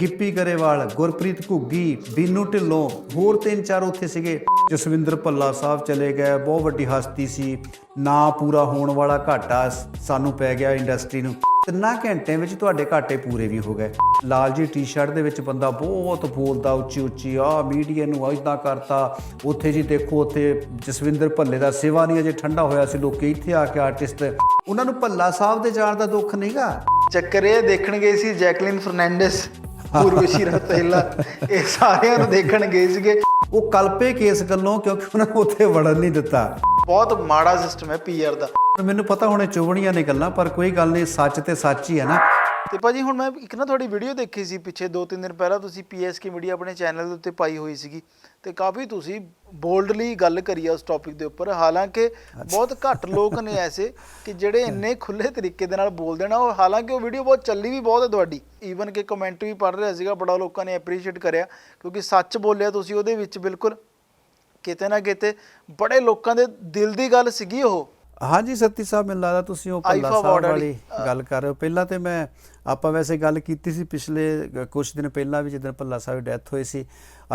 ਗਿੱਪੀ ਗਰੇਵਾਲ, ਗੁਰਪ੍ਰੀਤ ਘੁੱਗੀ, ਬੀਨੂ ਢਿੱਲੋਂ, ਹੋਰ ਤਿੰਨ ਚਾਰ ਉੱਥੇ ਸੀਗੇ। ਜਸਵਿੰਦਰ ਭੱਲਾ ਸਾਹਿਬ ਚਲੇ ਗਏ, ਬਹੁਤ ਵੱਡੀ ਹਸਤੀ ਸੀ। ਨਾ ਪੂਰਾ ਹੋਣ ਵਾਲਾ ਘਾਟਾ ਸਾਨੂੰ ਪੈ ਗਿਆ ਇੰਡਸਟਰੀ ਨੂੰ। ਤਿੰਨਾਂ ਘੰਟਿਆਂ ਵਿੱਚ ਤੁਹਾਡੇ ਘਾਟੇ ਪੂਰੇ ਵੀ ਹੋ ਗਏ। ਲਾਲ ਜੀ ਟੀ-ਸ਼ਰਟ ਦੇ ਵਿੱਚ ਬੰਦਾ ਬਹੁਤ ਬੋਲਦਾ ਉੱਚੀ ਉੱਚੀ ਆ ਮੀਡੀਆ ਨੂੰ ਇਦਾਂ ਕਰਤਾ। ਉੱਥੇ ਜੀ ਦੇਖੋ, ਉੱਥੇ ਜਸਵਿੰਦਰ ਭੱਲੇ ਦਾ ਸੇਵਾ ਨਹੀਂ ਅਜੇ ਠੰਡਾ ਹੋਇਆ ਸੀ। ਲੋਕੀ ਇੱਥੇ ਆ ਕੇ ਆਰਟਿਸਟ ਉਹਨਾਂ ਨੂੰ ਭੱਲਾ ਸਾਹਿਬ ਦੇ ਜਾਣ ਦਾ ਦੁੱਖ ਨਹੀਂਗਾ। ਚੱਕਰ ਇਹ ਦੇਖਣ ਗਏ ਸੀ ਜੈਕਲਿਨ ਫਰਨੈਂਡਸ। ਪੂਰਵਸ਼ੀ ਰਤੇਲਾ ਇਹ ਸਾਰਿਆਂ ਨੂੰ ਦੇਖਣ ਗਏ ਸੀਗੇ। ਉਹ ਕਲਪੇ ਕੇਸ ਗੱਲੋਂ ਕਿਉਂਕਿ ਉਹਨਾਂ ਨੂੰ ਉੱਥੇ ਵੜਨ ਨਹੀਂ ਦਿੱਤਾ। ਬਹੁਤ ਮਾੜਾ ਸਿਸਟਮ ਹੈ ਪੀਆਰ ਦਾ। ਮੈਨੂੰ ਪਤਾ ਹੁਣੇ ਚੁਗਣੀਆਂ ਨੇ ਗੱਲਾਂ ਪਰ ਕੋਈ ਗੱਲ ਨਹੀਂ ਸੱਚ ਤੇ ਸੱਚ ਹੀ ਹੈ ਨਾ। ਤੇ ਭਾਜੀ ਹੁਣ ਮੈਂ ਇੱਕ ਨਾ ਤੁਹਾਡੀ ਵੀਡੀਓ ਦੇਖੀ ਸੀ ਪਿੱਛੇ 2-3 ਦਿਨ ਪਹਿਲਾਂ ਤੁਸੀਂ ਪੀਐਸਕੇ ਮੀਡੀਆ ਆਪਣੇ ਚੈਨਲ ਦੇ ਉੱਤੇ ਪਾਈ ਹੋਈ ਸੀਗੀ ਤੇ ਕਾਫੀ ਤੁਸੀਂ ਬੋਲਡਲੀ ਗੱਲ ਕਰੀ ਆ ਉਸ ਟੌਪਿਕ ਦੇ ਉੱਪਰ। ਹਾਲਾਂਕਿ ਬਹੁਤ ਘੱਟ ਲੋਕ ਨੇ ਐਸੇ ਕਿ ਜਿਹੜੇ ਇੰਨੇ ਖੁੱਲੇ ਤਰੀਕੇ ਦੇ ਨਾਲ ਬੋਲਦੇ ਨੇ ਉਹ ਹਾਲਾਂਕਿ ਉਹ ਵੀਡੀਓ ਬਹੁਤ ਚੱਲੀ ਵੀ ਬਹੁਤ ਹੈ ਤੁਹਾਡੀ। ਈਵਨ ਕਿ ਕਮੈਂਟ ਵੀ ਪੜ ਰਿਹਾ ਸੀਗਾ ਬੜਾ ਲੋਕਾਂ ਨੇ ਐਪਰੀਸ਼ੀਏਟ ਕਰਿਆ ਕਿਉਂਕਿ ਸੱਚ ਬੋਲਿਆ ਤੁਸੀਂ ਉਹਦੇ ਵਿੱਚ ਬਿਲਕੁਲ ਕਿਤੇ ਨਾ ਕਿਤੇ ਬੜੇ ਲੋਕਾਂ ਦੇ ਦਿਲ ਦੀ ਗੱਲ ਸੀਗੀ ਉਹ। ਹਾਂਜੀ ਸੱਤੀ ਸਾਹਿਬ ਮੈਨੂੰ ਲੱਗਦਾ ਤੁਸੀਂ ਉਹ ਆਈਫਾ ਸਾਹਿਬ ਵਾਲੀ ਗੱਲ ਕਰ ਰਹੇ ਹੋ। ਪਹਿਲਾਂ ਤੇ ਮੈਂ ਆਪਾਂ ਵੈਸੇ ਗੱਲ ਕੀਤੀ ਸੀ ਪਿਛਲੇ ਕੁਝ ਦਿਨ ਪਹਿਲਾਂ ਵੀ ਜਦੋਂ ਭੱਲਾ ਸਾਹਿਬ ਦੀ ਡੈਥ ਹੋਈ ਸੀ।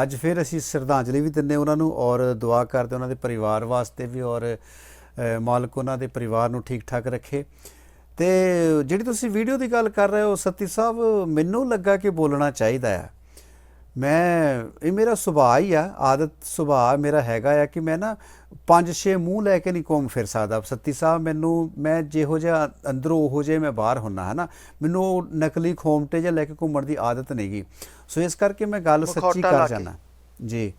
ਅੱਜ ਫਿਰ ਅਸੀਂ ਸ਼ਰਧਾਂਜਲੀ ਵੀ ਦਿੰਨੇ ਉਹਨਾਂ ਨੂੰ ਔਰ ਦੁਆ ਕਰਦੇ ਉਹਨਾਂ ਦੇ ਪਰਿਵਾਰ ਵਾਸਤੇ ਵੀ ਔਰ ਮਾਲਕ ਉਹਨਾਂ ਦੇ ਪਰਿਵਾਰ ਨੂੰ ਠੀਕ ਠਾਕ ਰੱਖੇ। ਤੇ ਜਿਹੜੀ ਤੁਸੀਂ ਵੀਡੀਓ ਦੀ ਗੱਲ ਕਰ ਰਹੇ ਹੋ ਸੱਤੀ ਸਾਹਿਬ ਮੈਨੂੰ ਲੱਗਾ ਕਿ ਬੋਲਣਾ ਚਾਹੀਦਾ ਆ ਮੈਂ ਇਹ ਮੇਰਾ ਸੁਭਾਅ ਹੀ ਆ ਆਦਤ ਸੁਭਾਅ ਮੇਰਾ ਹੈਗਾ ਆ ਕਿ ਮੈਂ ਨਾ ਪੰਜ ਛੇ ਮੂੰਹ ਲੈ ਕੇ ਨਹੀਂ ਘੁੰਮ ਫਿਰ ਸਕਦਾ। ਸੱਤੀ ਸਾਹਿਬ ਮੈਨੂੰ ਮੈਂ ਜਿਹੋ ਜਿਹਾ ਅੰਦਰੋਂ ਉਹੋ ਜਿਹਾ ਮੈਂ ਬਾਹਰ ਹੁੰਨਾ ਹੈ ਨਾ ਮੈਨੂੰ ਉਹ ਨਕਲੀ ਖੋਮਟੇ ਜਿਹਾ ਲੈ ਕੇ ਘੁੰਮਣ ਦੀ ਆਦਤ ਨਹੀਂਗੀ ਸੋ ਇਸ ਕਰਕੇ ਮੈਂ ਗੱਲ ਸੱਚੀ ਕਰ। ਜਾਣਾ ਜੀ।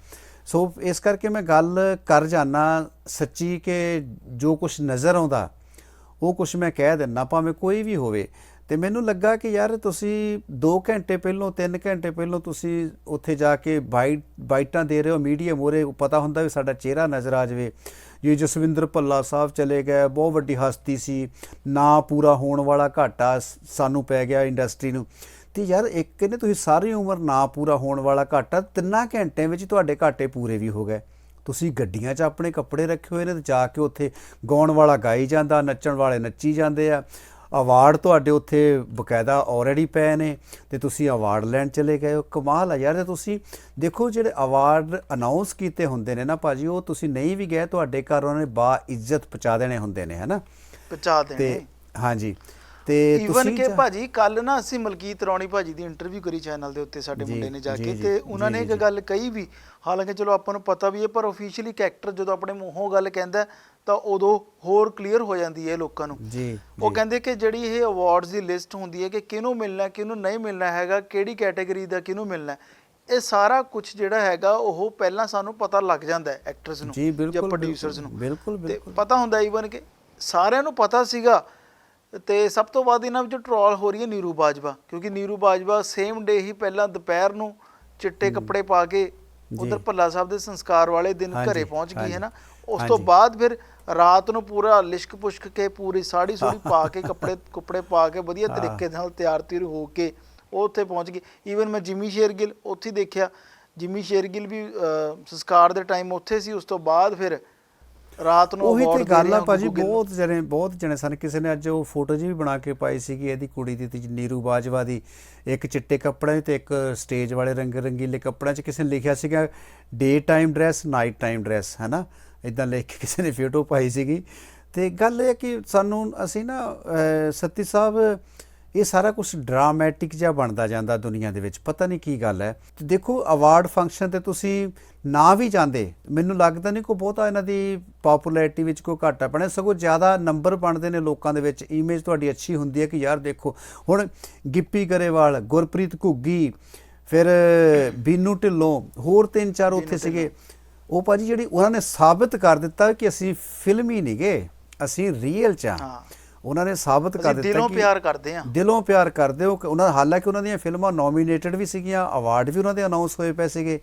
ਸੋ ਇਸ ਕਰਕੇ ਮੈਂ ਗੱਲ ਕਰ ਜਾਣਾ ਸੱਚੀ ਕਿ ਜੋ ਕੁਝ ਨਜ਼ਰ ਆਉਂਦਾ ਉਹ ਕੁਝ ਮੈਂ ਕਹਿ ਦਿੰਨਾ ਭਾਵੇਂ ਕੋਈ ਵੀ ਹੋਵੇ। ਤੇ ਮੈਨੂੰ ਲੱਗਾ ਕਿ ਯਾਰ ਤੁਸੀਂ 2 ਘੰਟੇ ਪਹਿਲਾਂ 3 ਘੰਟੇ ਪਹਿਲਾਂ ਤੁਸੀਂ ਉੱਥੇ ਜਾ ਕੇ ਬਾਈਟ, ਬਾਈਟਾਂ ਦੇ ਰਹੇ ਹੋ, ਮੀਡੀਆ ਮੋਰੇ ਪਤਾ ਹੁੰਦਾ ਵੀ ਸਾਡਾ ਚਿਹਰਾ ਨਜ਼ਰ ਆ ਜਾਵੇ। ਜੀ ਜਸਵਿੰਦਰ ਭੱਲਾ ਸਾਹਿਬ ਚਲੇ ਗਏ, ਬਹੁਤ ਵੱਡੀ ਹਸਤੀ ਸੀ। ਨਾ ਪੂਰਾ ਹੋਣ ਵਾਲਾ ਘਾਟਾ ਸਾਨੂੰ ਪੈ ਗਿਆ ਇੰਡਸਟਰੀ ਨੂੰ। ਤੇ ਯਾਰ ਇੱਕ ਕਹਿੰਦੇ ਤੁਸੀਂ ਸਾਰੀ ਉਮਰ ਨਾ ਪੂਰਾ ਹੋਣ ਵਾਲਾ ਘਾਟਾ, ਤਿੰਨਾਂ ਘੰਟਿਆਂ ਵਿੱਚ ਤੁਹਾਡੇ ਘਾਟੇ ਪੂਰੇ ਵੀ ਹੋ ਗਏ। ਤੁਸੀਂ ਗੱਡੀਆਂ 'ਚ ਆਪਣੇ ਕੱਪੜੇ ਰੱਖੇ ਹੋਏ ਨੇ ਤੇ ਜਾ ਕੇ ਉੱਥੇ ਗਾਉਣ ਵਾਲਾ ਗਾਈ ਜਾਂਦਾ, ਨੱਚਣ ਵਾਲੇ ਨੱਚੀ ਜਾਂਦੇ ਆ। ਅਵਾਰਡ ਤੁਹਾਡੇ ਉੱਥੇ ਬਕਾਇਦਾ ਆਲਰੇਡੀ ਪਏ ਨੇ ਤੇ ਤੁਸੀਂ ਅਵਾਰਡ ਲੈਣ ਚਲੇ ਗਏ ਹੋ। ਕਮਾਲ ਆ ਯਾਰ ਤੇ ਤੁਸੀਂ ਦੇਖੋ ਜਿਹੜੇ ਅਵਾਰਡ ਅਨਾਉਂਸ ਕੀਤੇ ਹੁੰਦੇ ਨੇ ਨਾ ਭਾਜੀ ਉਹ ਤੁਸੀਂ ਨਹੀਂ ਵੀ ਗਏ ਤੁਹਾਡੇ ਘਰ ਉਹਨਾਂ ਨੇ ਬਾ ਇੱਜ਼ਤ ਪਹੁੰਚਾ ਦੇਣੇ ਹੁੰਦੇ ਨੇ ਹਨਾ? ਪਹੁੰਚਾ ਦੇਣੇ। ਹਾਂਜੀ। ਤੇ ਈਵਨ ਕਿ ਭਾਜੀ ਕੱਲ ਨਾ ਅਸੀਂ ਮਲਕੀਤ ਰੌਣੀ ਭਾਜੀ ਦੀ ਇੰਟਰਵਿਊ ਕਰੀ ਚੈਨਲ ਦੇ ਉੱਤੇ ਸਾਡੇ ਮੁੰਡੇ ਨੇ ਜਾ ਕੇ ਤੇ ਉਹਨਾਂ ਨੇ ਇੱਕ ਗੱਲ ਕਹੀ ਵੀ ਹਾਲਾਂਕਿ ਚਲੋ ਆਪਾਂ ਨੂੰ ਪਤਾ ਵੀ ਹੈ ਪਰ ਆਫੀਸ਼ੀਅਲੀ ਕੈਰੈਕਟਰ ਜਦੋਂ ਆਪਣੇ ਮੂੰਹੋਂ ਗੱਲ ਕਹਿੰਦਾ ਤਾਂ ਉਦੋਂ ਹੋਰ ਕਲੀਅਰ ਹੋ ਜਾਂਦੀ ਹੈ ਲੋਕਾਂ ਨੂੰ ਜੀ ਉਹ। ਕਹਿੰਦੇ ਕਿ ਜਿਹੜੀ ਇਹ ਅਵਾਰਡਸ ਦੀ ਲਿਸਟ ਹੁੰਦੀ ਹੈ ਕਿ ਕਿਹਨੂੰ ਮਿਲਣਾ ਕਿਹਨੂੰ ਨਹੀਂ ਮਿਲਣਾ ਹੈਗਾ ਕਿਹੜੀ ਕੈਟਾਗਰੀ ਦਾ ਕਿਹਨੂੰ ਮਿਲਣਾ। ਇਹ ਸਾਰਾ ਕੁਝ ਜਿਹੜਾ ਹੈਗਾ ਉਹ ਪਹਿਲਾਂ ਸਾਨੂੰ ਪਤਾ ਲੱਗ ਜਾਂਦਾ ਹੈ ਐਕਟਰਸ ਨੂੰ ਜੀ, ਪ੍ਰੋਡਿਊਸਰਸ ਨੂੰ ਬਿਲਕੁਲ, ਬਿਲਕੁਲ। ਪਤਾ ਹੁੰਦਾ ਈਵਨ ਕਿ ਸਾਰਿਆਂ ਨੂੰ ਪਤਾ ਸੀਗਾ ਤੇ ਸਭ ਤੋਂ ਵੱਧ ਇਹਨਾਂ ਵਿੱਚ ਟ੍ਰੋਲ ਹੋ ਰਹੀ ਹੈ ਨੀਰੂ ਬਾਜਵਾ ਕਿਉਂਕਿ ਨੀਰੂ ਬਾਜਵਾ ਸੇਮ ਡੇ ਹੀ ਪਹਿਲਾਂ ਦੁਪਹਿਰ ਨੂੰ ਚਿੱਟੇ ਕੱਪੜੇ ਪਾ ਕੇ ਉਧਰ ਭੱਲਾ ਸਾਹਿਬ ਦੇ ਸੰਸਕਾਰ ਵਾਲੇ ਦਿਨ ਘਰੇ ਪਹੁੰਚ ਗਈ ਹੈ ਨਾ। ਉਸ ਤੋਂ। ਬਾਅਦ ਫਿਰ ਰਾਤ ਨੂੰ ਪੂਰਾ ਲਿਸ਼ਕ ਪੁਸ਼ਕ ਕੇ ਪੂਰੀ ਸਾੜੀ ਸੂੜੀ ਪਾ ਕੇ ਕੱਪੜੇ ਕੁਪੜੇ ਪਾ ਕੇ ਵਧੀਆ। ਤਰੀਕੇ ਨਾਲ ਤਿਆਰ ਤਿਰ ਹੋ ਕੇ ਉਹ ਉੱਥੇ ਪਹੁੰਚ ਗਈ। ਈਵਨ ਮੈਂ ਜਿਮੀ ਸ਼ੇਰਗਿਲ ਉੱਥੇ ਦੇਖਿਆ। ਜਿਮੀ ਸ਼ੇਰਗਿਲ ਵੀ ਸੰਸਕਾਰ ਦੇ ਟਾਈਮ ਉੱਥੇ ਸੀ। ਉਸ ਤੋਂ ਬਾਅਦ ਫਿਰ ਰਾਤ ਨੂੰ ਉਹੀ ਤੇ ਗੱਲ ਆ ਭਾਜੀ। ਬਹੁਤ ਜਣੇ ਬਹੁਤ ਜਣੇ ਸਨ। ਕਿਸੇ ਨੇ ਅੱਜ ਉਹ ਫੋਟੋ ਜੀ ਵੀ ਬਣਾ ਕੇ ਪਾਈ ਸੀਗੀ ਇਹਦੀ ਕੁੜੀ ਦੀ ਤੇ ਨੀਰੂ ਬਾਜਵਾ ਦੀ। ਇੱਕ ਚਿੱਟੇ ਕੱਪੜਿਆਂ ਤੇ ਇੱਕ ਸਟੇਜ ਵਾਲੇ ਰੰਗ ਰੰਗੀਲੇ ਕੱਪੜਿਆਂ 'ਚ ਕਿਸੇ ਨੇ ਲਿਖਿਆ ਸੀਗਾ day time dress night time dress ਹੈਨਾ? ਇਦਾਂ ਲਿਖ ਕੇ ਕਿਸੇ ਨੇ ਫੋਟੋ ਪਾਈ ਸੀਗੀ। ਤੇ ਗੱਲ ਇਹ ਕਿ ਸਾਨੂੰ ਅਸੀਂ ਨਾ ਸੱਤੀ ਸਾਹਿਬ ਇਹ ਸਾਰਾ ਕੁਝ ਡਰਾਮੈਟਿਕ ਜਿਹਾ ਬਣਦਾ ਜਾਂਦਾ ਦੁਨੀਆ ਦੇ ਵਿੱਚ। ਪਤਾ ਨਹੀਂ ਕੀ ਗੱਲ ਹੈ। ਤੇ ਦੇਖੋ ਅਵਾਰਡ ਫੰਕਸ਼ਨ ਤੇ ਤੁਸੀਂ ਨਾ ਵੀ ਜਾਂਦੇ ਮੈਨੂੰ ਲੱਗਦਾ ਨਹੀਂ ਕੋਈ ਬਹੁਤਾ ਇਹਨਾਂ ਦੀ ਪਪੂਲੈਰਿਟੀ ਵਿੱਚ ਕੋਈ ਘਾਟਾ ਪਣਾ। ਸਗੋਂ ਜ਼ਿਆਦਾ ਨੰਬਰ ਬਣਦੇ ਨੇ ਲੋਕਾਂ ਦੇ ਵਿੱਚ। ਇਮੇਜ ਤੁਹਾਡੀ ਅੱਛੀ ਹੁੰਦੀ ਹੈ ਕਿ ਯਾਰ ਦੇਖੋ ਹੁਣ ਗਿੱਪੀ ਗਰੇਵਾਲ ਗੁਰਪ੍ਰੀਤ ਘੁੱਗੀ ਫਿਰ ਬੀਨੂ ਢਿੱਲੋਂ ਹੋਰ ਤਿੰਨ ਚਾਰ ਉੱਥੇ ਸੀਗੇ। ਉਹ ਭਾਜੀ ਜਿਹੜੀ ਉਹਨਾਂ ਨੇ ਸਾਬਤ ਕਰ ਦਿੱਤਾ ਕਿ ਅਸੀਂ ਫਿਲਮੀ ਨਹੀਂ ਗਏ ਅਸੀਂ ਰੀਅਲ ਚ ਹਾਂ। ਉਹਨਾਂ ਨੇ ਸਾਬਤ ਕਰ ਦਿੱਤਾ ਦਿਲੋਂ ਕਿ ਪਿਆਰ ਕਰਦੇ ਆ ਦਿਲੋਂ ਪਿਆਰ ਕਰਦੇ ਹੋ ਕਿ ਉਹਨਾਂ ਹਾਲਾਂਕਿ ਉਹਨਾਂ ਦੀਆਂ ਫਿਲਮਾਂ ਨੋਮੀਨੇਟਡ ਵੀ ਸੀਗੀਆਂ ਅਵਾਰਡ ਵੀ ਉਹਨਾਂ ਦੇ ਅਨਾਉਂਸ ਹੋਏ ਪਏ ਸੀਗੇ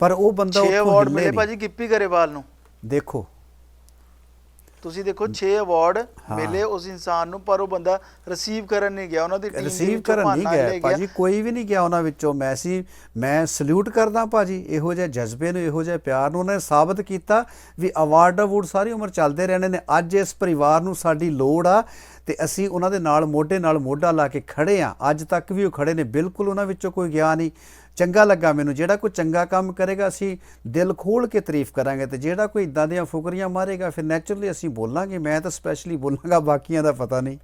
ਪਰ ਉਹ ਬੰਦਾ 6 ਉੱਥੋਂ ਅਵਾਰਡ ਹਿੱਲੇ ਮਿਲੇ ਨਹੀਂ। ਭਾਜੀ ਗਿੱਪੀ ਗਰੇਵਾਲ ਨੂੰ ਦੇਖੋ ਤੁਸੀਂ ਦੇਖੋ 6 ਅਵਾਰਡ। ਮਿਲੇ ਉਸ ਇਨਸਾਨ ਨੂੰ ਪਰ ਉਹ ਬੰਦਾ ਰਿਸੀਵ ਕਰਨ ਨਹੀਂ ਗਿਆ ਉਹਨਾਂ ਦੀ ਟੀਮ ਰਿਸੀਵ ਕਰਨ ਨਹੀਂ ਗਿਆ। ਭਾਜੀ ਕੋਈ ਵੀ ਨਹੀਂ ਗਿਆ ਉਹਨਾਂ ਵਿੱਚੋਂ। ਮੈਂ ਸੀ ਮੈਂ ਸਲੂਟ ਕਰਦਾ ਭਾਜੀ ਇਹੋ ਜਿਹੇ ਜਜ਼ਬੇ ਨੂੰ ਇਹੋ ਜਿਹੇ ਪਿਆਰ ਨੂੰ ਉਹਨਾਂ ਨੇ ਸਾਬਤ ਕੀਤਾ ਵੀ ਅਵਾਰਡ ਅਵੂਡ ਸਾਰੀ ਉਮਰ ਚੱਲਦੇ ਰਹਿਣੇ ਨੇ। ਅੱਜ ਇਸ ਪਰਿਵਾਰ ਨੂੰ ਸਾਡੀ ਲੋੜ ਆ ਤੇ ਅਸੀਂ ਉਹਨਾਂ ਦੇ ਨਾਲ ਮੋਢੇ ਨਾਲ ਮੋਢਾ ਲਾ ਕੇ ਖੜੇ ਆ। ਅੱਜ ਤੱਕ ਵੀ ਉਹ ਖੜੇ ਨੇ। ਬਿਲਕੁਲ ਉਹਨਾਂ ਵਿੱਚੋਂ ਕੋਈ ਗਿਆ ਨਹੀਂ। ਚੰਗਾ ਲੱਗਾ ਮੈਨੂੰ। ਜਿਹੜਾ ਕੋਈ ਚੰਗਾ ਕੰਮ ਕਰੇਗਾ ਅਸੀਂ ਦਿਲ ਖੋਲ ਕੇ ਤਾਰੀਫ ਕਰਾਂਗੇ ਤੇ ਜਿਹੜਾ ਕੋਈ ਇਦਾਂ ਦੀਆਂ ਫੁਕਰੀਆਂ ਮਾਰੇਗਾ ਫਿਰ ਨੈਚੁਰਲੀ ਅਸੀਂ ਬੋਲਾਂਗੇ। ਮੈਂ ਤਾਂ ਸਪੈਸ਼ਲੀ ਬੋਲਾਂਗਾ ਬਾਕੀਆਂ ਦਾ ਪਤਾ ਨਹੀਂ।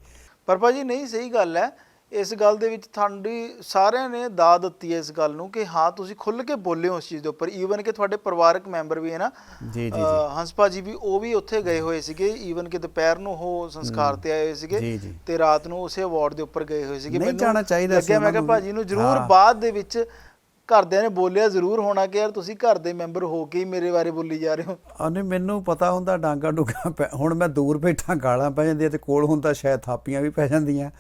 ਪਰ ਭਾਜੀ ਨਹੀਂ ਸਹੀ ਗੱਲ ਹੈ। ਇਸ ਗੱਲ ਦੇ ਵਿੱਚ ਤੁਹਾਡੀ ਸਾਰਿਆਂ ਨੇ ਦਾਦ ਦਿੱਤੀ ਹੈ ਇਸ ਗੱਲ ਨੂੰ ਕਿ ਹਾਂ ਤੁਸੀਂ ਖੁੱਲ ਕੇ ਬੋਲੇ ਹੋ ਉਸ ਚੀਜ਼ ਦੇ ਉੱਪਰ। ਈਵਨ ਕਿ ਤੁਹਾਡੇ ਪਰਿਵਾਰਕ ਮੈਂਬਰ ਵੀ ਹੈ ਨਾ ਜੀ ਜੀ ਜੀ। ਅਹ ਹੰਸ ਭਾਜੀ ਵੀ ਉਹ ਵੀ ਉੱਥੇ ਗਏ ਹੋਏ ਸੀਗੇ। ਈਵਨ ਕਿ ਦੁਪਹਿਰ ਨੂੰ ਉਹ ਸੰਸਕਾਰ ਤੇ ਆਏ ਹੋਏ ਸੀਗੇ ਜੀ, ਜੀ। ਤੇ ਰਾਤ ਨੂੰ ਉਸੇ ਅਵਾਰਡ ਦੇ ਉੱਪਰ ਗਏ ਹੋਏ ਸੀਗੇ। ਨਹੀਂ ਜਾਣਾ ਚਾਹੀਦਾ ਸੀ ਲੱਗਿਆ ਮੈਂ ਕਿਹਾ। ਭਾਜੀ ਨੂੰ ਜ਼ਰੂਰ। ਬਾਅਦ ਦੇ ਵਿੱਚ ਘਰਦਿਆਂ ਨੇ ਬੋਲਿਆ ਜ਼ਰੂਰ ਹੋਣਾ ਕਿ ਯਾਰ ਤੁਸੀਂ ਘਰ ਦੇ ਮੈਂਬਰ ਹੋ ਕੇ ਹੀ ਮੇਰੇ ਬਾਰੇ ਬੋਲੀ ਜਾ ਰਹੇ ਹੋ। ਉਹਨੇ ਮੈਨੂੰ ਪਤਾ ਹੁੰਦਾ ਡਾਂਗਾ ਡੁਗਾ ਹੁਣ ਮੈਂ ਦੂਰ ਬੈਠਾ, ਗਾਲਾਂ ਪੈ ਜਾਂਦੀਆਂ ਤੇ ਕੋਲ ਹੁੰਦਾ ਸ਼ਾਇਦ ਥਾਪੀਆਂ ਵੀ ਪੈ ਜਾਂਦੀਆਂ।